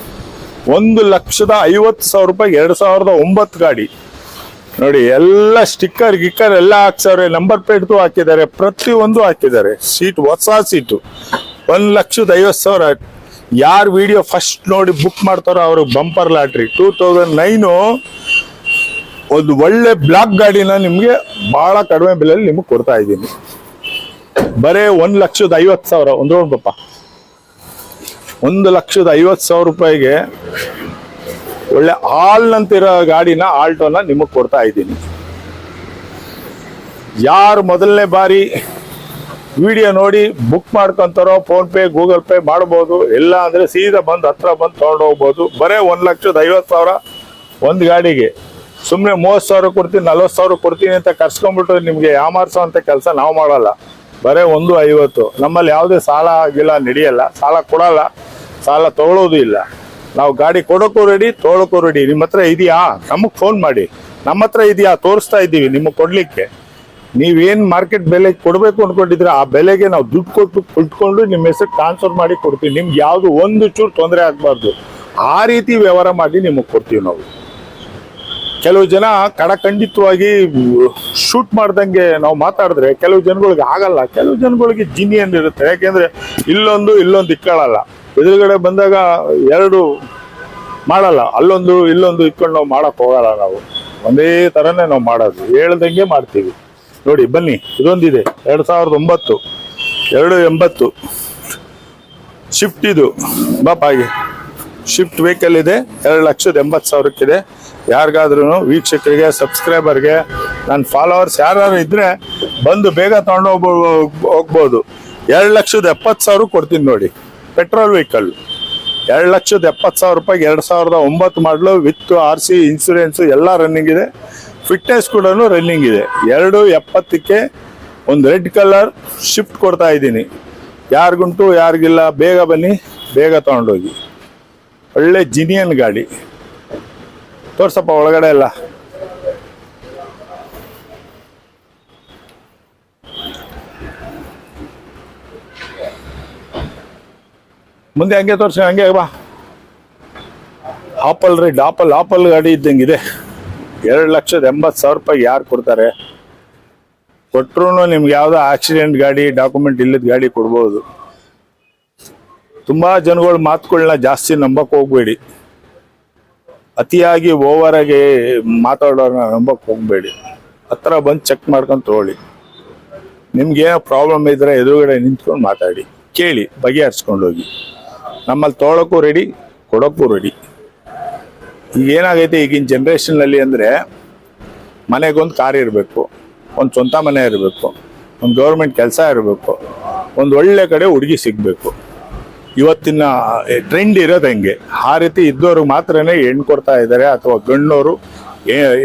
ಒಂದು ಲಕ್ಷದ ಐವತ್ತು ಸಾವಿರ ರೂಪಾಯಿ ಎರಡು ಸಾವಿರದ ಒಂಬತ್ತು ಗಾಡಿ. ನೋಡಿ, ಎಲ್ಲ ಸ್ಟಿಕ್ಕರ್ ಗಿಕ್ಕರ್ ಎಲ್ಲ ಹಾಕ್ಸವ್ರೆ. ನಂಬರ್ ಪ್ಲೇಟ್ದು ಹಾಕಿದ್ದಾರೆ. ಪ್ರತಿಯೊಂದು ಹಾಕಿದ್ದಾರೆ. ಸೀಟ್ ಹೊಸ ಸೀಟು ಒಂದು ಲಕ್ಷದ ಐವತ್ತು ಸಾವಿರ. ಯಾರು ವಿಡಿಯೋ ಫಸ್ಟ್ ನೋಡಿ ಬುಕ್ ಮಾಡ್ತಾರೋ ಅವರು bumper lottery two thousand nine ಒಂದು ಒಳ್ಳೆ ಬ್ಲಾಕ್ ಗಾಡಿನ ನಿಮಗೆ ಬಹಳ ಕಡಿಮೆ ಬೆಲೆಯಲ್ಲಿ ನಿಮಗೆ ಕೊಡ್ತಾ ಇದ್ದೀನಿ. ಬರೇ ಒಂದು ಲಕ್ಷದ ಐವತ್ತು ಸಾವಿರ. ಒಂದು ಪಪ್ಪ ಒಂದು ಲಕ್ಷದ ಐವತ್ತು ಸಾವಿರ ರೂಪಾಯಿಗೆ ಒಳ್ಳೆ ಹಾಲ್ನಂತಿರೋ ಗಾಡಿನ ಆಲ್ಟೋನ ನಿಮಗೆ ಕೊಡ್ತಾ ಇದ್ದೀನಿ. ಯಾರು ಮೊದಲನೇ ಬಾರಿ ವಿಡಿಯೋ ನೋಡಿ ಬುಕ್ ಮಾಡ್ಕೊಂತಾರೋ ಫೋನ್ ಪೇ, ಗೂಗಲ್ ಪೇ ಮಾಡ್ಬೋದು. ಇಲ್ಲ ಅಂದ್ರೆ ಸೀದಾ ಬಂದು ಹತ್ರ ಬಂದು ತೊಗೊಂಡು ಹೋಗ್ಬೋದು. ಬರೇ ಒಂದು ಲಕ್ಷದ ಐವತ್ತು ಸಾವಿರ ಒಂದು ಗಾಡಿಗೆ. ಸುಮ್ಮನೆ ಮೂವತ್ತು ಸಾವಿರ ಕೊಡ್ತೀನಿ ನಲ್ವತ್ತು ಸಾವಿರ ಕೊಡ್ತೀನಿ ಅಂತ ಕರ್ಸ್ಕೊಂಡ್ಬಿಟ್ಟು ನಿಮಗೆ ಯಾಮಾರಿಸೋ ಅಂತ ಕೆಲಸ ನಾವು ಮಾಡಲ್ಲ. ಬರೇ ಒಂದು ಐವತ್ತು. ನಮ್ಮಲ್ಲಿ ಯಾವುದೇ ಸಾಲ ಆಗಿಲ್ಲ ನಡೆಯಲ್ಲ. ಸಾಲ ಕೊಡಲ್ಲ. ಸಾಲ ತಗೊಳ್ಳೋದು ಇಲ್ಲ. ನಾವು ಗಾಡಿ ಕೊಡೋಕ್ಕೂ ರೆಡಿ ತೋಳಕ್ಕೂ ರೆಡಿ ನಿಮ್ಮ ಹತ್ರ ಇದೆಯಾ? ನಮಗೆ ಫೋನ್ ಮಾಡಿ. ನಮ್ಮ ಹತ್ರ ಇದೆಯಾ? ತೋರಿಸ್ತಾ ಇದ್ದೀವಿ ನಿಮಗೆ ಕೊಡ್ಲಿಕ್ಕೆ. ನೀವೇನು ಮಾರ್ಕೆಟ್ ಬೆಲೆ ಕೊಡಬೇಕು ಅಂದ್ಕೊಂಡಿದ್ರೆ ಆ ಬೆಲೆಗೆ ನಾವು ದುಡ್ಡು ಕೊಟ್ಟು ಕೊಟ್ಕೊಂಡು ನಿಮ್ಮ ಹೆಸರು ಟ್ರಾನ್ಸ್ಫರ್ ಮಾಡಿ ಕೊಡ್ತೀವಿ. ನಿಮ್ಗೆ ಯಾವುದು ಒಂದು ಚೂರು ತೊಂದರೆ ಆಗಬಾರ್ದು. ಆ ರೀತಿ ವ್ಯವಹಾರ ಮಾಡಿ ನಿಮಗೆ ಕೊಡ್ತೀವಿ ನಾವು. ಕೆಲವು ಜನ ಕಡಖಂಡಿತವಾಗಿ ಶೂಟ್ ಮಾಡ್ದಂಗೆ ನಾವು ಮಾತಾಡಿದ್ರೆ ಕೆಲವು ಜನಗಳಿಗೆ ಆಗಲ್ಲ. ಕೆಲವು ಜನಗಳಿಗೆ ಜಿನಿಯನ್ ಇರುತ್ತೆ ಯಾಕೆಂದ್ರೆ ಇಲ್ಲೊಂದು ಇಲ್ಲೊಂದು ಇಕ್ಕೊಳ್ಳಲ್ಲ ಎದುರುಗಡೆ ಬಂದಾಗ ಎರಡು ಮಾಡಲ್ಲ, ಅಲ್ಲೊಂದು, ಇಲ್ಲೊಂದು ಇಟ್ಕೊಂಡು ನಾವು ಮಾಡಕ್ ಹೋಗಲ್ಲ ನಾವು. ಒಂದೇ ತರನೇ ನಾವು ಮಾಡೋದು. ಹೇಳ್ದಂಗೆ ಮಾಡ್ತೀವಿ. ನೋಡಿ, ಬನ್ನಿ, ಇದೊಂದಿದೆ. ಎರಡು ಸಾವಿರದ ಒಂಬತ್ತು, ಎರಡು ಎಂಬತ್ತು. ಶಿಫ್ಟ್ ಇದು. ಬಾಪ ಹಾಗೆ. ಶಿಫ್ಟ್ ವೆಹಿಕಲ್ ಇದೆ. ಎರಡು ಲಕ್ಷದ ಎಂಬತ್ತು ಸಾವಿರಕ್ಕಿದೆ. ಯಾರಿಗಾದ್ರೂ ವೀಕ್ಷಕರಿಗೆ ಸಬ್ಸ್ಕ್ರೈಬರ್ಗೆ ನನ್ನ ಫಾಲೋವರ್ಸ್ ಯಾರು ಇದ್ರೆ ಬಂದು ಬೇಗ ತಗೊಂಡು ಹೋಗ್ಬೋ ಹೋಗ್ಬೋದು. ಎರಡು ಲಕ್ಷದ ಎಪ್ಪತ್ತು ಸಾವಿರ ಕೊಡ್ತೀನಿ ನೋಡಿ. Petrol vehicle. ಎರಡು ಲಕ್ಷದ ಎಪ್ಪತ್ತು ಸಾವಿರ ರೂಪಾಯಿಗೆ ಎರಡು ಸಾವಿರದ ಒಂಬತ್ತು model with R C, insurance ಎಲ್ಲ ರನ್ನಿಂಗ್ ಇದೆ. ಫಿಟ್ನೆಸ್ ಕೂಡ ರನ್ನಿಂಗ್ ಇದೆ. ಎರಡು ಎಪ್ಪತ್ತಕ್ಕೆ ಒಂದು ರೆಡ್ ಕಲರ್ ಶಿಫ್ಟ್ ಕೊಡ್ತಾ ಇದ್ದೀನಿ. ಯಾರಿಗುಂಟು, ಯಾರಿಗಿಲ್ಲ, ಬೇಗ ಬನ್ನಿ, ಬೇಗ ತೊಗೊಂಡೋಗಿ. ಒಳ್ಳೆ ಜಿನಿಯನ್ ಗಾಡಿ. ತೋರ್ಸಪ್ಪ ಒಳಗಡೆ ಎಲ್ಲ. ಮುಂದೆ ಹಂಗೆ ತೋರಿಸಿ, ಹಂಗೆ ಬಾ. ಆಪಲ್ ರೆಡ್, ಆಪಲ್ ಆಪಲ್ ಗಾಡಿ ಇದ್ದಂಗಿದೆ ಎರಡು ಲಕ್ಷದ ಎಂಬತ್ತು ಸಾವಿರ ರೂಪಾಯಿ ಯಾರು ಕೊಡ್ತಾರೆ? ಕೊಟ್ಟರು ನಿಮ್ಗೆ ಯಾವುದೋ ಆಕ್ಸಿಡೆಂಟ್ ಗಾಡಿ ಡಾಕ್ಯುಮೆಂಟ್ ಇಲ್ಲದ ಗಾಡಿ ಕೊಡ್ಬೋದು. ತುಂಬಾ ಜನಗಳು ಮಾತುಗಳನ್ನ ಜಾಸ್ತಿ ನಂಬಕ್ ಹೋಗ್ಬೇಡಿ. ಅತಿಯಾಗಿ ಓವರ್ ಆಗಿ ಮಾತಾಡೋರನ್ನ ನಂಬಕ್ ಹೋಗ್ಬೇಡಿ. ಹತ್ರ ಬಂದು ಚೆಕ್ ಮಾಡ್ಕೊಂಡು ತಗೊಳ್ಳಿ. ನಿಮ್ಗೆ ಏನೋ ಪ್ರಾಬ್ಲಮ್ ಇದ್ರೆ ಎದುರುಗಡೆ ನಿಂತ್ಕೊಂಡು ಮಾತಾಡಿ. ಕೇಳಿ, ಬಗೆಹರಿಸ್ಕೊಂಡು ಹೋಗಿ. ನಮ್ಮಲ್ಲಿ ತೊಗೊಳಕ್ಕೂ ರೆಡಿ ಕೊಡೋಕ್ಕೂ ರೆಡಿ ಈಗ ಏನಾಗೈತೆ ಈಗಿನ ಜನ್ರೇಷನ್ನಲ್ಲಿ ಅಂದರೆ ಮನೆಗೊಂದು ಕಾರ್ ಇರಬೇಕು, ಒಂದು ಸ್ವಂತ ಮನೆ ಇರಬೇಕು, ಒಂದು ಗೌರ್ಮೆಂಟ್ ಕೆಲಸ ಇರಬೇಕು, ಒಂದು ಒಳ್ಳೆ ಕಡೆ ಹುಡುಗಿ ಸಿಗಬೇಕು. ಇವತ್ತಿನ ಟ್ರೆಂಡ್ ಇರೋದು ಹೆಂಗೆ. ಆ ರೀತಿ ಇದ್ದವ್ರಿಗೆ ಮಾತ್ರನೇ ಹೆಣ್ಣು ಕೊಡ್ತಾ ಇದ್ದಾರೆ ಅಥವಾ ಗಂಡೋರು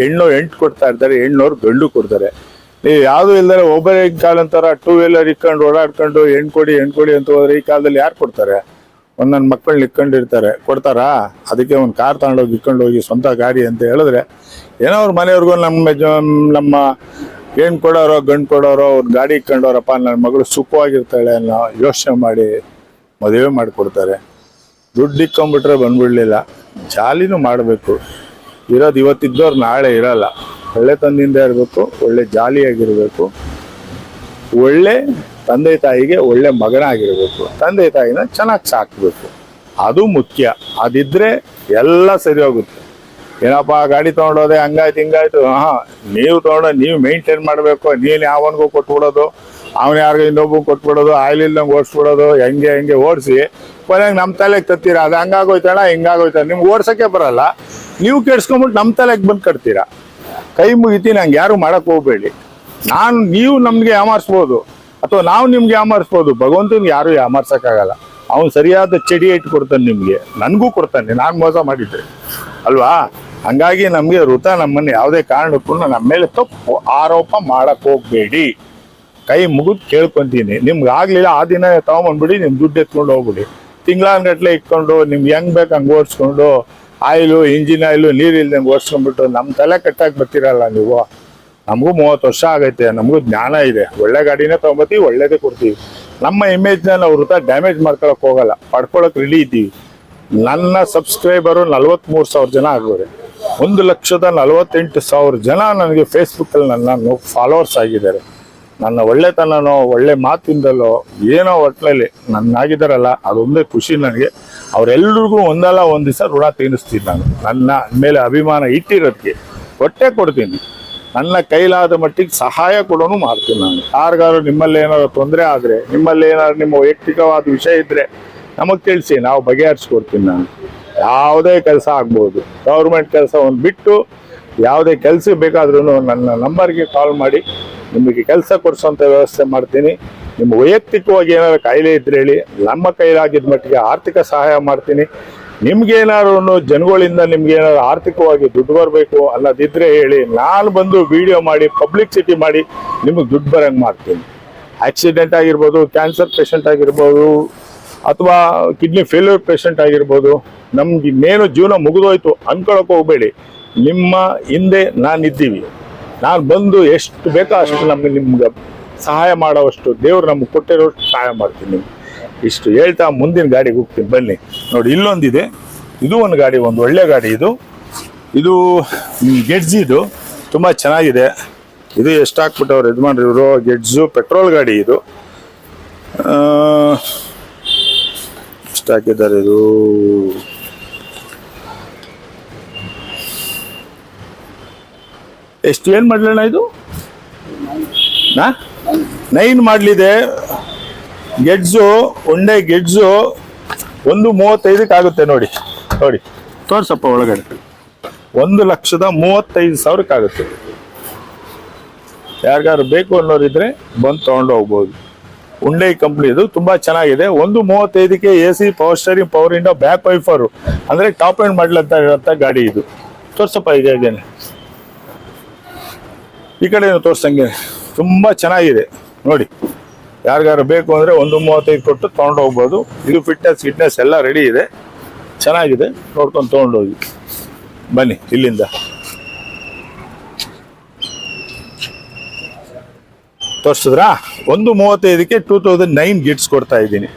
ಹೆಣ್ಣು ಎಂಟು ಕೊಡ್ತಾ ಇರ್ತಾರೆ ಹೆಣ್ಣೋರು ಗಂಡು ಕೊಡ್ತಾರೆ. ನೀವು ಯಾವುದೂ ಇಲ್ಲದೆ ಒಬ್ಬರೇ ಕಾಲಂತರ ಟೂ ವೀಲರ್ ಇಕ್ಕೊಂಡು ಓಡಾಡ್ಕೊಂಡು ಹೆಣ್ಣು ಕೊಡಿ ಹೆಣ್ಣು ಕೊಡಿ ಅಂತ ಹೋದ್ರೆ ಈ ಕಾಲದಲ್ಲಿ ಯಾರು ಕೊಡ್ತಾರೆ? ಒಂದೊಂದು ಮಕ್ಕಳನ್ನ ಇಕ್ಕೊಂಡಿರ್ತಾರೆ ಕೊಡ್ತಾರಾ? ಅದಕ್ಕೆ ಒಂದು ಕಾರ್ ತಗೊಂಡೋಗಿ ಇಕ್ಕೊಂಡು ಹೋಗಿ ಸ್ವಂತ ಗಾಡಿ ಅಂತ ಹೇಳಿದ್ರೆ ಏನೋ ಅವ್ರ ಮನೆಯವ್ರಿಗೂ ನಮ್ಮ ನಮ್ಮ ಹೆಣ್ಣು ಕೊಡೋರೋ, ಗಂಡು ಕೊಡೋರೋ ಒಂದು ಗಾಡಿ ಇಕ್ಕೊಂಡವ್ರಪ್ಪ ನನ್ನ ಮಗಳು ಸುಖವಾಗಿರ್ತಾಳೆ ಅನ್ನೋ ಯೋಚನೆ ಮಾಡಿ ಮದುವೆ ಮಾಡಿಕೊಡ್ತಾರೆ. ದುಡ್ಡು ಇಕ್ಕೊಂಬಿಟ್ರೆ ಬಂದ್ಬಿಡ್ಲಿಲ್ಲ. ಜಾಲಿನೂ ಮಾಡಬೇಕು. ಇರೋದು ಇವತ್ತಿದ್ದವ್ರು ನಾಳೆ ಇರಲ್ಲ. ಒಳ್ಳೆ ತಂದಿಂದ ಇರಬೇಕು, ಒಳ್ಳೆ ಜಾಲಿಯಾಗಿರಬೇಕು. ಒಳ್ಳೆ ತಂದೆ ತಾಯಿಗೆ ಒಳ್ಳೆ ಮಗನಾಗಿರಬೇಕು. ತಂದೆ ತಾಯಿನ ಚೆನ್ನಾಗಿ ಸಾಕ್ಬೇಕು. ಅದು ಮುಖ್ಯ. ಅದಿದ್ರೆ ಎಲ್ಲ ಸರಿ ಹೋಗುತ್ತೆ. ಏನಪ್ಪ, ಗಾಡಿ ತೊಗೊಂಡೋದೆ, ಹಂಗಾಯ್ತು, ಹಿಂಗಾಯ್ತು. ಹಾ ನೀವು ತೊಗೊಂಡು, ನೀವು ಮೇಂಟೈನ್ ಮಾಡಬೇಕು. ನೀನು ಯಾವನಿಗೂ ಕೊಟ್ಬಿಡೋದು, ಅವನು ಯಾರಿಗೂ ಇನ್ನೊಬ್ಬ ಕೊಟ್ಬಿಡೋದು ಆಯಿಲ್ ಇಲ್ದಂಗೆ ಓಡಿಸ್ಬಿಡೋದು, ಹೆಂಗೆ ಹೆಂಗೆ ಓಡಿಸಿ, ಕೊನೆಗೆ ನಮ್ಮ ತಲೆಗೆ ತತ್ತೀರ? ಅದು ಹಂಗಾಗೋಯ್ತಣ ಹಿಂಗಾಗೋಯ್ತ. ನಿಮ್ಗೆ ಓಡ್ಸೋಕ್ಕೆ ಬರಲ್ಲ. ನೀವು ಕೆಡ್ಸ್ಕೊಂಬಿಟ್ಟು ನಮ್ಮ ತಲೆಗೆ ಬಂದು ಕಟ್ತೀರಾ? ಕೈ ಮುಗಿತಿ ಹಂಗೆ ಯಾರು ಮಾಡಕ್ ಹೋಗ್ಬೇಡಿ. ನಾನು, ನೀವು ನಮಗೆ ಯಾಮಾರಿಸ್ಬೋದು ಅಥವಾ ನಾವು ನಿಮ್ಗೆ ಯಾಮಾರಿಸ್ಬೋದು? ಭಗವಂತನಿಗೆ ಯಾರು ಯಾಮಾರ್ಸಕ್ಕಾಗಲ್ಲ. ಅವನು ಸರಿಯಾದ ಚಡಿ ಇಟ್ಟು ಕೊಡ್ತಾನೆ ನಿಮಗೆ. ನನಗೂ ಕೊಡ್ತಾನೆ. ನಾನು ಮೋಸ ಮಾಡಿದ್ದೆ ಅಲ್ವಾ? ಹಂಗಾಗಿ ನಮಗೆ ವೃತ ನಮ್ಮನ್ನು ಯಾವುದೇ ಕಾರಣಕ್ಕೂ ನಮ್ಮ ಮೇಲೆ ತಪ್ಪು ಆರೋಪ ಮಾಡಕ್ ಹೋಗ್ಬೇಡಿ. ಕೈ ಮುಗಿದು ಕೇಳ್ಕೊಂತೀನಿ. ನಿಮ್ಗೆ ಆಗ್ಲಿಲ್ಲ, ಆ ದಿನ ತಗೊಂಬಂದ್ಬಿಡಿ ನಿಮ್ಮ ದುಡ್ಡು ಎತ್ಕೊಂಡು ಹೋಗ್ಬಿಡಿ. ತಿಂಗಳಾನ್ಗಟ್ಲೆ ಇಟ್ಕೊಂಡು, ನಿಮ್ಗೆ ಹೆಂಗ್ ಬೇಕು ಹಂಗೆ ಓಡಿಸ್ಕೊಂಡು, ಆಯಿಲು, ಇಂಜಿನ್ ಆಯಿಲು, ನೀರಿಲ್ದಂಗೆ ಓಡಿಸ್ಕೊಂಡ್ಬಿಟ್ಟು ನಮ್ಮ ತಲೆ ಕಟ್ಟಾಗಿ ಬರ್ತೀರಲ್ಲ ನೀವು? ನಮಗೂ ಮೂವತ್ತು ವರ್ಷ ಆಗೈತೆ, ನಮಗೂ ಜ್ಞಾನ ಇದೆ. ಒಳ್ಳೆ ಗಾಡಿನೇ ತೊಗೊಂಬತ್ತೀವಿ, ಒಳ್ಳೇದೇ ಕೊಡ್ತೀವಿ. ನಮ್ಮ ಇಮೇಜ್ನ ನಾವು ವೃತ್ತ ಡ್ಯಾಮೇಜ್ ಮಾಡ್ಕೊಳಕ್ ಹೋಗಲ್ಲ. ಪಡ್ಕೊಳಕ್ ರೆಡಿ ಇದ್ದೀವಿ. ನನ್ನ ಸಬ್ಸ್ಕ್ರೈಬರು ನಲ್ವತ್ಮೂರು ಸಾವಿರ ಜನ ಆಗೋರೆ. ಒಂದು ಲಕ್ಷದ ನಲವತ್ತೆಂಟು ಸಾವಿರ ಜನ ನನಗೆ ಫೇಸ್ಬುಕ್ಕಲ್ಲಿ ನನ್ನ ಫಾಲೋವರ್ಸ್ ಆಗಿದ್ದಾರೆ. ನನ್ನ ಒಳ್ಳೆತನನೋ, ಒಳ್ಳೆ ಮಾತಿಂದಲೋ, ಏನೋ ಒಟ್ಲಲ್ಲಿ ನನ್ನಾಗಿದ್ದಾರಲ್ಲ, ಅದೊಂದೇ ಖುಷಿ ನನಗೆ. ಅವರೆಲ್ಲರಿಗೂ ಒಂದಲ್ಲ ಒಂದು ದಿವಸ ಋಣ ತೀರಿಸ್ತೀನಿ ನಾನು. ನನ್ನ ಮೇಲೆ ಅಭಿಮಾನ ಇಟ್ಟಿರೋದಕ್ಕೆ ಹೊಟ್ಟೆ ಕೊಡ್ತೀನಿ. ನನ್ನ ಕೈಲಾದ ಮಟ್ಟಿಗೆ ಸಹಾಯ ಕೊಡೋನು ಮಾಡ್ತೀನಿ ನಾನು. ಯಾರಿಗಾದ್ರು ನಿಮ್ಮಲ್ಲಿ ಏನಾದ್ರು ತೊಂದರೆ ಆದರೆ, ನಿಮ್ಮಲ್ಲಿ ಏನಾದ್ರು ನಿಮ್ಮ ವೈಯಕ್ತಿಕವಾದ ವಿಷಯ ಇದ್ದರೆ ನಮಗೆ ತಿಳಿಸಿ, ನಾವು ಬಗೆಹರಿಸ್ಕೊಡ್ತೀನಿ ನಾನು. ಯಾವುದೇ ಕೆಲಸ ಆಗ್ಬೋದು. ಗೌರ್ಮೆಂಟ್ ಕೆಲಸ ಒಂದು ಬಿಟ್ಟು ಯಾವುದೇ ಕೆಲಸ ಬೇಕಾದ್ರೂ ನನ್ನ ನಂಬರ್ಗೆ ಕಾಲ್ ಮಾಡಿ, ನಿಮಗೆ ಕೆಲಸ ಕೊಡಿಸೋಂಥ ವ್ಯವಸ್ಥೆ ಮಾಡ್ತೀನಿ. ನಿಮ್ಮ ವೈಯಕ್ತಿಕವಾಗಿ ಏನಾದ್ರು ಕಾಯಿಲೆ ಇದ್ರೆ ಹೇಳಿ, ನಮ್ಮ ಕೈಲಾಗಿದ್ದ ಮಟ್ಟಿಗೆ ಆರ್ಥಿಕ ಸಹಾಯ ಮಾಡ್ತೀನಿ. ನಿಮ್ಗೇನಾದ್ರು ಜನಗಳಿಂದ ನಿಮ್ಗೆ ಏನಾದ್ರು ಆರ್ಥಿಕವಾಗಿ ದುಡ್ಡು ಬರಬೇಕು ಅನ್ನೋದಿದ್ರೆ ಹೇಳಿ, ನಾನು ಬಂದು ವಿಡಿಯೋ ಮಾಡಿ ಪಬ್ಲಿಸಿಟಿ ಮಾಡಿ, ನಿಮಗೆ ದುಡ್ಡು ಬರಂಗೆ ಮಾಡ್ತೀನಿ. ಆಕ್ಸಿಡೆಂಟ್ ಆಗಿರ್ಬೋದು ಕ್ಯಾನ್ಸರ್ ಪೇಷಂಟ್ ಆಗಿರ್ಬೋದು, ಅಥವಾ ಕಿಡ್ನಿ ಫೇಲ್ಯೂರ್ ಪೇಷಂಟ್ ಆಗಿರ್ಬೋದು, ನಮ್ಗೆ ಇನ್ನೇನು ಜೀವನ ಮುಗಿದೋಯ್ತು ಅನ್ಕೊಳಕ್ಕೆ ಹೋಗ್ಬೇಡಿ. ನಿಮ್ಮ ಹಿಂದೆ ನಾನಿದ್ದೀವಿ. ನಾನು ಬಂದು ಎಷ್ಟು ಬೇಕೋ ಅಷ್ಟು ನಮಗೆ ನಿಮ್ಗೆ ಸಹಾಯ ಮಾಡೋವಷ್ಟು ದೇವ್ರು ನಮ್ಗೆ ಕೊಟ್ಟಿರೋಷ್ಟು ಸಹಾಯ ಮಾಡ್ತೀನಿ. ನಿಮ್ಗೆ ಇಷ್ಟು ಹೇಳ್ತಾ ಮುಂದಿನ ಗಾಡಿಗೆ ಹೋಗ್ತೀನಿ. ಬನ್ನಿ. ನೋಡಿ, ಇಲ್ಲೊಂದಿದೆ. ಇದು ಒಂದು ಗಾಡಿ, ಒಂದು ಒಳ್ಳೆ ಗಾಡಿ ಇದು. ಇದು ಗೆಡ್ಜಿದು ಇದು. ತುಂಬ ಚೆನ್ನಾಗಿದೆ. ಇದು ಎಷ್ಟು ಹಾಕ್ಬಿಟ್ಟವ್ರು ಯಜಮಾನ್ರು ಇವರು? ಗೆಡ್ಜು ಪೆಟ್ರೋಲ್ ಗಾಡಿ ಇದು. ಎಷ್ಟು ಹಾಕಿದ್ದಾರೆ ಇದು? ಎಷ್ಟು ಏನು ಮಾಡಲಣ್ಣ ಇದು? ನಾ? ನೈನ್ ಮಾಡಲಿದೆ. ಗೆಡ್ಜು ಉಂಡೆ ಗೆಡ್ಜು ಒಂದು ಮೂವತ್ತೈದಕ್ಕೆ ಆಗುತ್ತೆ ನೋಡಿ ನೋಡಿ. ತೋರ್ಸಪ್ಪ ಒಳಗಡೆ. ಒಂದು ಲಕ್ಷದ ಮೂವತ್ತೈದು ಸಾವಿರಕ್ಕೆ ಆಗುತ್ತೆ. ಯಾರಿಗಾದ್ರು ಬೇಕು ಅನ್ನೋರಿದ್ರೆ ಬಂದು ತೊಗೊಂಡು ಹೋಗ್ಬೋದು. ಉಂಡೆ ಕಂಪ್ನಿದು ತುಂಬಾ ಚೆನ್ನಾಗಿದೆ. ಒಂದು ಮೂವತ್ತೈದಕ್ಕೆ A C power steering power window back wiper ಅಂದ್ರೆ ಟಾಪ್ ಎಂಡ್ ಅಂತ ಇರೋಂಥ ಗಾಡಿ ಇದು. ತೋರ್ಸಪ್ಪ ಈಗ ಹೇಗೇನೆ ಈ ಕಡೆ ತೋರ್ಸಂಗೆ. ತುಂಬಾ ಚೆನ್ನಾಗಿದೆ. ನೋಡಿ. ಯಾರಿಗಾರು ಬೇಕು ಅಂದ್ರೆ ಒಂದು ಮೂವತ್ತೈದು ಕೊಟ್ಟು ತಗೊಂಡು ಹೋಗ್ಬೋದು. ಇದು ಫಿಟ್ನೆಸ್ ಫಿಟ್ನೆಸ್ ಎಲ್ಲ ರೆಡಿ ಇದೆ. ಚೆನ್ನಾಗಿದೆ. ನೋಡ್ಕೊಂಡು ತೊಗೊಂಡೋಗಿ ಬನ್ನಿ, ಇಲ್ಲಿಂದ. ತೋರಿಸಿದ್ರಾ? ಒಂದು ಮೂವತ್ತೈದಕ್ಕೆ ಟೂ ತೌಸಂಡ್ ನೈನ್ ಗಿಟ್ಸ್ ಕೊಡ್ತಾ ಇದ್ದೀನಿ.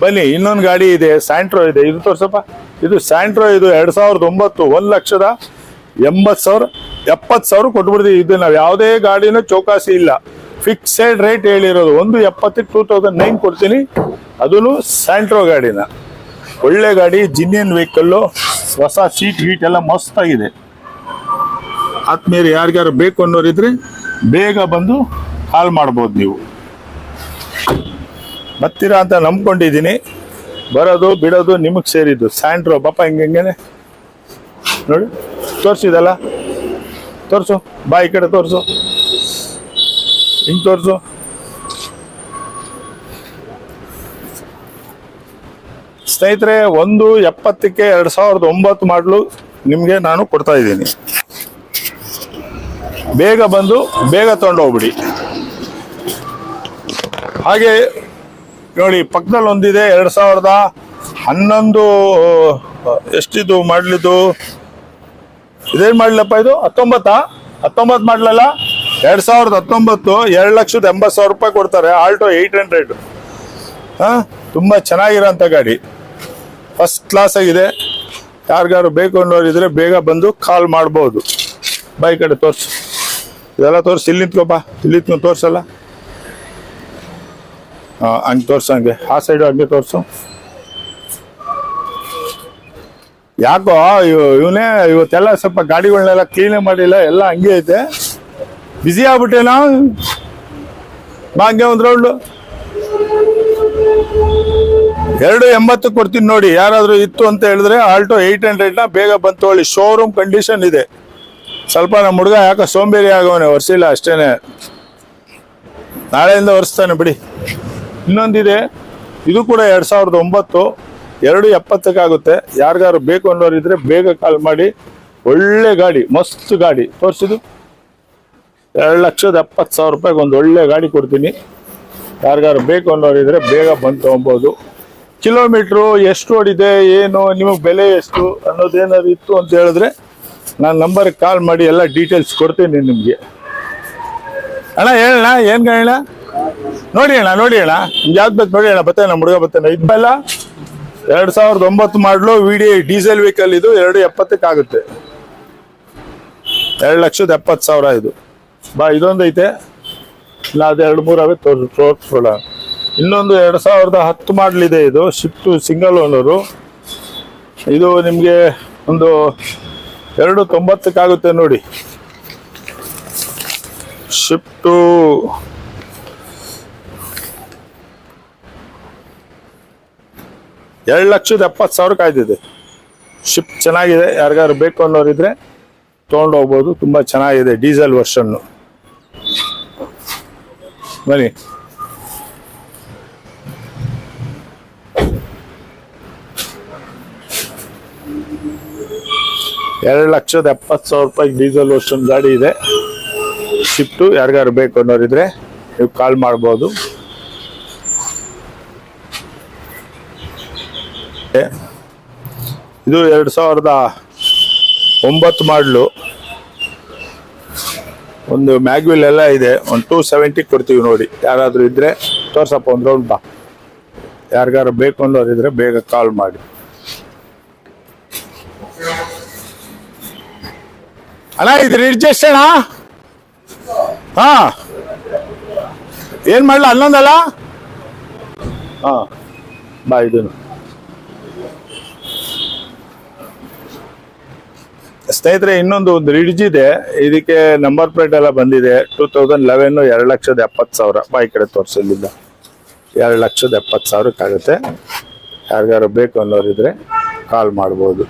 ಬನ್ನಿ, ಇನ್ನೊಂದು ಗಾಡಿ ಇದೆ ಸ್ಯಾಂಟ್ರೋ ಇದೆ. ಇದು ತೋರ್ಸಪ್ಪ. ಇದು ಸ್ಯಾಂಟ್ರೋ ಇದು ಎರಡ್ ಸಾವಿರದ ಒಂಬತ್ತು, ಒಂದು ಲಕ್ಷದ ಎಂಬತ್ತು ಸಾವಿರ, ಎಪ್ಪತ್ತು ಸಾವಿರ ಕೊಟ್ಬಿಡ್ತೀವಿ. ಇದು ನಾವು ಯಾವುದೇ ಗಾಡಿನೂ ಚೌಕಾಸಿ ಇಲ್ಲ. ಫಿಕ್ಸೆಡ್ ರೇಟ್ ಹೇಳಿರೋದು. ಒಂದು ಎಪ್ಪತ್ತಕ್ಕೆ ಟೂ ತೌಸಂಡ್ ನೈನ್ ಕೊಡ್ತೀನಿ. ಅದೂ ಸ್ಯಾಂಟ್ರೋ ಗಾಡಿನ. ಒಳ್ಳೆ ಗಾಡಿ ಜಿನ್ನಿಯನ್ ವೆಹಿಕಲ್ಲು ಹೊಸ ಸೀಟ್ ಹೀಟ್ ಎಲ್ಲ ಮಸ್ತಾಗಿದೆ ಆತ್ಮೇಲೆ ಯಾರಿಗಾರು ಬೇಕು ಅನ್ನೋರಿದ್ರೆ ಬೇಗ ಬಂದು ಕಾಲ್ ಮಾಡ್ಬೋದು ನೀವು. ಬರ್ತೀರಾ ಅಂತ ನಂಬ್ಕೊಂಡಿದ್ದೀನಿ. ಬರೋದು, ಬಿಡೋದು ನಿಮಗೆ ಸೇರಿದ್ದು. ಸ್ಯಾಂಟ್ರೋ ಪಾಪ ಹಿಂಗೆ ಹಿಂಗೇನೆ. ನೋಡಿ, ತೋರಿಸಿದಲ್ಲ? ತೋರಿಸು. ಬಾ ಈ ಕಡೆ ತೋರಿಸು. ಹಿಂಗೆ ತೋರಿಸು ಸ್ನೇಹಿತರೆ, ಒಂದು ಎಪ್ಪತ್ತಕ್ಕೆ ಎರಡು ಸಾವಿರದ ಒಂಬತ್ತು ಮಾಡಲು ನಿಮಗೆ ನಾನು ಕೊಡ್ತಾ ಇದ್ದೀನಿ. ಬೇಗ ಬಂದು ಬೇಗ ತೊಗೊಂಡೋಗ್ಬಿಡಿ ಹಾಗೆ ನೋಡಿ, ಪಕ್ಕದಲ್ಲಿ ಒಂದಿದೆ, ಎರಡು ಸಾವಿರದ ಹನ್ನೊಂದು, ಎಷ್ಟಿದು ಮಾಡಲಿದ್ದು ಇದೇನು ಮಾಡಲಪ್ಪ ಇದು? ಹತ್ತೊಂಬತ್ತಾ? ಹತ್ತೊಂಬತ್ತು ಮಾಡಲಲ್ಲ? ಎರಡು ಸಾವಿರದ ಹತ್ತೊಂಬತ್ತು ಎರಡು ಲಕ್ಷದ ಎಂಬತ್ತು ಸಾವಿರ ರೂಪಾಯಿ ಕೊಡ್ತಾರೆ. ಆಲ್ಟೋ ಏಯ್ಟ್ ಹಂಡ್ರೆಡ್ ಹಾಂ, ತುಂಬ ಚೆನ್ನಾಗಿರೋಂಥ ಗಾಡಿ. ಫಸ್ಟ್ ಕ್ಲಾಸ್ ಆಗಿದೆ. ಯಾರಿಗಾರು ಬೇಕು ಅನ್ನೋರಿದ್ರೆ ಬೇಗ ಬಂದು ಕಾಲ್ ಮಾಡ್ಬೋದು. ಬೈಕ್ ಕಡೆ ತೋರ್ಸು. ಇದೆಲ್ಲ ತೋರಿಸಿ. ಇಲ್ಲಿ ನಿಂತ್ಕೊಪ್ಪ ಇಲ್ಲಿ ನಿಂತ್ಕೊಂಡು ತೋರ್ಸಲ್ಲ? ಹಂಗೆ ತೋರ್ಸು, ಹಂಗೆ. ಆ ಸೈಡು ಹಂಗೆ ತೋರಿಸು. ಯಾಕೋ ಇವನೇ ಇವತ್ತೆಲ್ಲ ಸ್ವಲ್ಪ ಗಾಡಿಗಳನ್ನೆಲ್ಲ ಕ್ಲೀನೇ ಮಾಡಿಲ್ಲ, ಎಲ್ಲ ಹಂಗೆ ಐತೆ. ಬಿಸಿ ಆಗ್ಬಿಟ್ಟೇನಾ? ಭಾಗ್ಯ ಒಂದು ರೌಂಡು. ಎರಡು ಎಂಬತ್ತು ಕೊಡ್ತೀನಿ ನೋಡಿ, ಯಾರಾದರೂ ಇತ್ತು ಅಂತ ಹೇಳಿದ್ರೆ ಆಲ್ಟೋ ಏಯ್ಟ್ ಹಂಡ್ರೆಡ್ನ ಬೇಗ ಬಂತು ಹೇಳಿ ಶೋರೂಮ್ ಕಂಡೀಷನ್ ಇದೆ. ಸ್ವಲ್ಪ ನಮ್ಮ ಹುಡುಗ ಯಾಕೋ ಸೋಂಬೇರಿ ಆಗವನೆ, ಒರ್ಸಿಲ್ಲ ಅಷ್ಟೇನೆ. ನಾಳೆಯಿಂದ ಒರೆಸ್ತಾನೆ ಬಿಡಿ. ಇನ್ನೊಂದಿದೆ, ಇದು ಕೂಡ ಎರಡು ಸಾವಿರದ ಒಂಬತ್ತು, ಎರಡು ಎಪ್ಪತ್ತಕ್ಕಾಗುತ್ತೆ. ಯಾರಿಗಾರು ಬೇಕು ಅನ್ನೋರಿದ್ರೆ ಬೇಗ ಕಾಲ್ ಮಾಡಿ. ಒಳ್ಳೆ ಗಾಡಿ, ಮಸ್ತ್ ಗಾಡಿ. ತೋರಿಸಿದು ಎರಡು ಲಕ್ಷದ ಎಪ್ಪತ್ತು ಸಾವಿರ ರೂಪಾಯಿಗೆ ಒಂದು ಒಳ್ಳೆ ಗಾಡಿ ಕೊಡ್ತೀನಿ. ಯಾರಿಗಾರು ಬೇಕು ಅನ್ನೋರು ಇದ್ರೆ ಬೇಗ ಬಂದು ತೊಗೊಬೋದು. ಕಿಲೋಮೀಟ್ರು ಎಷ್ಟು ಓಡಿದೆ, ಏನು, ನಿಮಗೆ ಬೆಲೆ ಎಷ್ಟು ಅನ್ನೋದೇನಾದ್ರು ಇತ್ತು ಅಂತ ಹೇಳಿದ್ರೆ ನಾನು ನಂಬರ್ಗೆ ಕಾಲ್ ಮಾಡಿ ಎಲ್ಲ ಡೀಟೇಲ್ಸ್ ಕೊಡ್ತೀನಿ ನಿಮಗೆ. ಅಣ್ಣ, ಹೇಳಣ್ಣ, ಏನು ಹೇಳ ನೋಡಿ ಅಣ್ಣ ನೋಡಿ ಅಣ್ಣ. ಯಾವ್ದು ಬೇಕು ನೋಡಿ ಅಣ್ಣ ಬತ್ತೇನ ಹುಡುಗ ಇದು ಬೆಲ್ಲ ಎರಡು ಸಾವಿರದ ಒಂಬತ್ತು ಮಾಡಲು ವಿಡಿ ಡೀಸೆಲ್ ವೆಹಿಕಲ್ ಇದು ಎರಡು ಎಪ್ಪತ್ತಕ್ಕೆ ಆಗುತ್ತೆ. ಎರಡು ಲಕ್ಷದ ಎಪ್ಪತ್ತು ಸಾವಿರ ಇದು. ಬಾ, ಇದೊಂದು ಐತೆ. ಇಲ್ಲ, ಅದು ಎರಡು ಮೂರು ಅವೇ ತೋರ್ ತೋರಿಸ್ಕೊಳ್ಳ ಇನ್ನೊಂದು ಎರಡು ಸಾವಿರದ ಹತ್ತು ಮಾಡಲಿದೆ ಇದು, ಶಿಫ್ಟು ಸಿಂಗಲ್ ಓನರು. ಇದು ನಿಮಗೆ ಒಂದು ಎರಡು ತೊಂಬತ್ತಕ್ಕಾಗುತ್ತೆ ನೋಡಿ. ಶಿಫ್ಟು ಎರಡು ಲಕ್ಷದ ಎಪ್ಪತ್ತು ಸಾವಿರ ಕಾಯ್ದಿದೆ. ಶಿಫ್ಟ್ ಚೆನ್ನಾಗಿದೆ ಯಾರಿಗಾದ್ರು ಬೇಕು ಅನ್ನೋರಿದ್ರೆ ತೊಗೊಂಡು ಹೋಗ್ಬೋದು, ತುಂಬ ಚೆನ್ನಾಗಿದೆ ಡೀಸೆಲ್ ವರ್ಷನ್ನು. ಬನ್ನಿ. ಎರಡು ಲಕ್ಷದ ಎಪ್ಪತ್ತು ಸಾವಿರ ರೂಪಾಯಿ ಡೀಸೆಲ್ ವರ್ಷನ್ ಗಾಡಿ ಇದೆ. ಶಿಫ್ಟು ಯಾರಿಗಾರು ಬೇಕು ಅನ್ನೋರಿದ್ರೆ ನೀವು ಕಾಲ್ ಮಾಡ್ಬೋದು. ಇದು ಎರಡು ಸಾವಿರದ ಒಂಬತ್ತು ಮಾಡಲು ಒಂದು ಮ್ಯಾಗ್ವಿಲ್ ಎಲ್ಲ ಇದೆ. ಒಂದು ಟೂ ಸೆವೆಂಟಿ ಕೊಡ್ತೀವಿ ನೋಡಿ. ಯಾರಾದರೂ ಇದ್ದರೆ ತೋರ್ಸಪ್ಪ ಒಂದು ರೌಂಡ್ ಬಾ. ಯಾರಿಗಾರು ಬೇಕು ಅನ್ನೋರು ಇದ್ರೆ ಬೇಗ ಕಾಲ್ ಮಾಡಿ. ಅಣ್ಣ ಇದು ಅಡ್ಜಸ್ಟ್ ಅಣ್ಣ ಹಾ. ಏನು ಮಾಡಲ? ಹನ್ನೊಂದಲ್ಲ? ಹಾ. ಬಾ ಇದನ್ನು ಸ್ನೇಹಿತರೆ, ಇನ್ನೊಂದು ಒಂದು ರಿಡ್ಜ್ ಇದೆ. ಇದಕ್ಕೆ ನಂಬರ್ ಪ್ಲೇಟ್ ಎಲ್ಲ ಬಂದಿದೆ. ಟೂ ತೌಸಂಡ್ ಲೆವೆನ್ ಎರಡು ಲಕ್ಷದ ಎಪ್ಪತ್ತು ಸಾವಿರ. ಬಾಯಿ ಕಡೆ ತೋರಿಸಲಿಲ್ಲ ಎರಡು ಲಕ್ಷದ ಎಪ್ಪತ್ತು ಸಾವಿರಕ್ಕಾಗುತ್ತೆ ಯಾರಿಗಾರು ಬೇಕು ಅನ್ನೋರಿದ್ರೆ ಕಾಲ್ ಮಾಡ್ಬೋದು.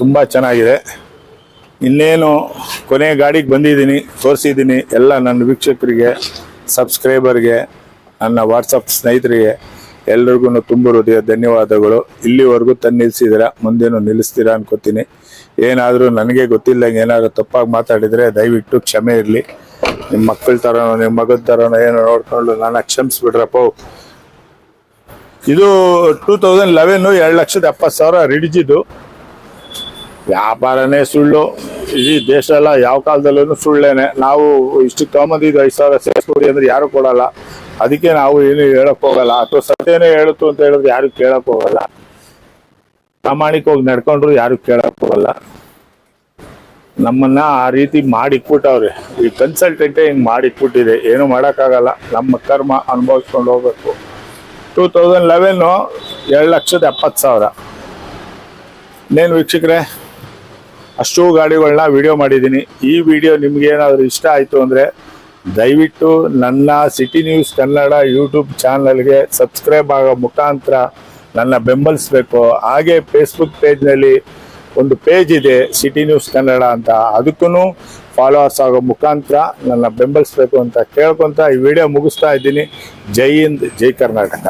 ತುಂಬ ಚೆನ್ನಾಗಿದೆ. ಇನ್ನೇನು ಕೊನೆ ಗಾಡಿಗೆ ಬಂದಿದ್ದೀನಿ, ತೋರಿಸಿದ್ದೀನಿ ಎಲ್ಲ ನನ್ನ ವೀಕ್ಷಕರಿಗೆ, ಸಬ್ಸ್ಕ್ರೈಬರ್ಗೆ, ನನ್ನ ವಾಟ್ಸಪ್ ಸ್ನೇಹಿತರಿಗೆ. ಎಲ್ರಿಗೂ ತುಂಬ ಹೃದಯ ಧನ್ಯವಾದಗಳು. ಇಲ್ಲಿವರೆಗೂ ತಂದು ನಿಲ್ಲಿಸಿದ್ದೀರಾ ಮುಂದೇನು ನಿಲ್ಲಿಸ್ತೀರಾ ಅನ್ಕೋತೀನಿ. ಏನಾದರೂ ನನಗೆ ಗೊತ್ತಿಲ್ಲ, ಏನಾದರೂ ತಪ್ಪಾಗಿ ಮಾತಾಡಿದರೆ ದಯವಿಟ್ಟು ಕ್ಷಮೆ ಇರಲಿ. ನಿಮ್ಮ ಮಕ್ಕಳ ಥರನೋ ನಿಮ್ಮ ಮಗನ ಥರನೋ ಏನೋ ನೋಡ್ಕೊಂಡು ನಾನು ಕ್ಷಮಿಸ್ಬಿಡ್ರಪ್ಪ. ಇದು ಟೂ ತೌಸಂಡ್ ಲೆವೆನ್ನು ಎರಡು ಲಕ್ಷದ ಎಪ್ಪತ್ತು ಸಾವಿರ ರಿಡಿಜಿದು. ವ್ಯಾಪಾರನೇ ಸುಳ್ಳು. ಇಡೀ ದೇಶ ಎಲ್ಲ ಯಾವ ಕಾಲದಲ್ಲೂ ಸುಳ್ಳೇನೆ. ನಾವು ಇಷ್ಟು ತಗೊಂಬಂದಿದ್ದು ಐದು ಸಾವಿರ ಸೇರಿಸ್ಕೊಡಿ ಅಂದ್ರೆ ಯಾರು ಕೊಡಲ್ಲ. ಅದಕ್ಕೆ ನಾವು ಏನು ಹೇಳಕ್ ಹೋಗಲ್ಲ. ಅಥವಾ ಸತ್ಯನೇ ಹೇಳುತ್ತು ಅಂತ ಹೇಳಿದ್ರೆ ಯಾರು ಕೇಳಕ್ ಹೋಗಲ್ಲ. ಪ್ರಾಮಾಣಿಕವಾಗಿ ನಡ್ಕೊಂಡ್ರು ಯಾರು ಕೇಳಕ್ ಹೋಗಲ್ಲ. ನಮ್ಮನ್ನ ಆ ರೀತಿ ಮಾಡಿಕ್ಬಿಟ್ಟವ್ರೆ ಈ ಕನ್ಸಲ್ಟೆಂಟೇ ಹಿಂಗ್ ಮಾಡಿಕ್ಬಿಟ್ಟಿದೆ ಏನು ಮಾಡೋಕ್ಕಾಗಲ್ಲ. ನಮ್ಮ ಕರ್ಮ ಅನುಭವಿಸ್ಕೊಂಡು ಹೋಗ್ಬೇಕು. ಟೂ ತೌಸಂಡ್ ಲೆವೆನ್ ಎರಡು ಲಕ್ಷದ ಎಪ್ಪತ್ತು ಸಾವಿರ. ಇನ್ನೇನು ವೀಕ್ಷಕರೇ? ಅಷ್ಟು ಗಾಡಿಗಳನ್ನ ವಿಡಿಯೋ ಮಾಡಿದ್ದೀನಿ. ಈ ವಿಡಿಯೋ ನಿಮ್ಗೆ ಏನಾದರೂ ಇಷ್ಟ ಆಯಿತು ಅಂದರೆ ದಯವಿಟ್ಟು ನನ್ನ ಸಿಟಿ ನ್ಯೂಸ್ ಕನ್ನಡ ಯೂಟ್ಯೂಬ್ ಚಾನಲ್ಗೆ ಸಬ್ಸ್ಕ್ರೈಬ್ ಆಗೋ ಮುಖಾಂತರ ನನ್ನ ಬೆಂಬಲಿಸಬೇಕು. ಹಾಗೆ ಫೇಸ್ಬುಕ್ ಪೇಜ್ನಲ್ಲಿ ಒಂದು ಪೇಜ್ ಇದೆ ಸಿಟಿ ನ್ಯೂಸ್ ಕನ್ನಡ ಅಂತ. ಅದಕ್ಕೂ ಫಾಲೋವರ್ಸ್ ಆಗೋ ಮುಖಾಂತರ ನನ್ನ ಬೆಂಬಲಿಸಬೇಕು ಅಂತ ಕೇಳ್ಕೊತ ಈ ವಿಡಿಯೋ ಮುಗಿಸ್ತಾ ಇದ್ದೀನಿ. ಜೈ ಹಿಂದ್, ಜೈ ಕರ್ನಾಟಕ.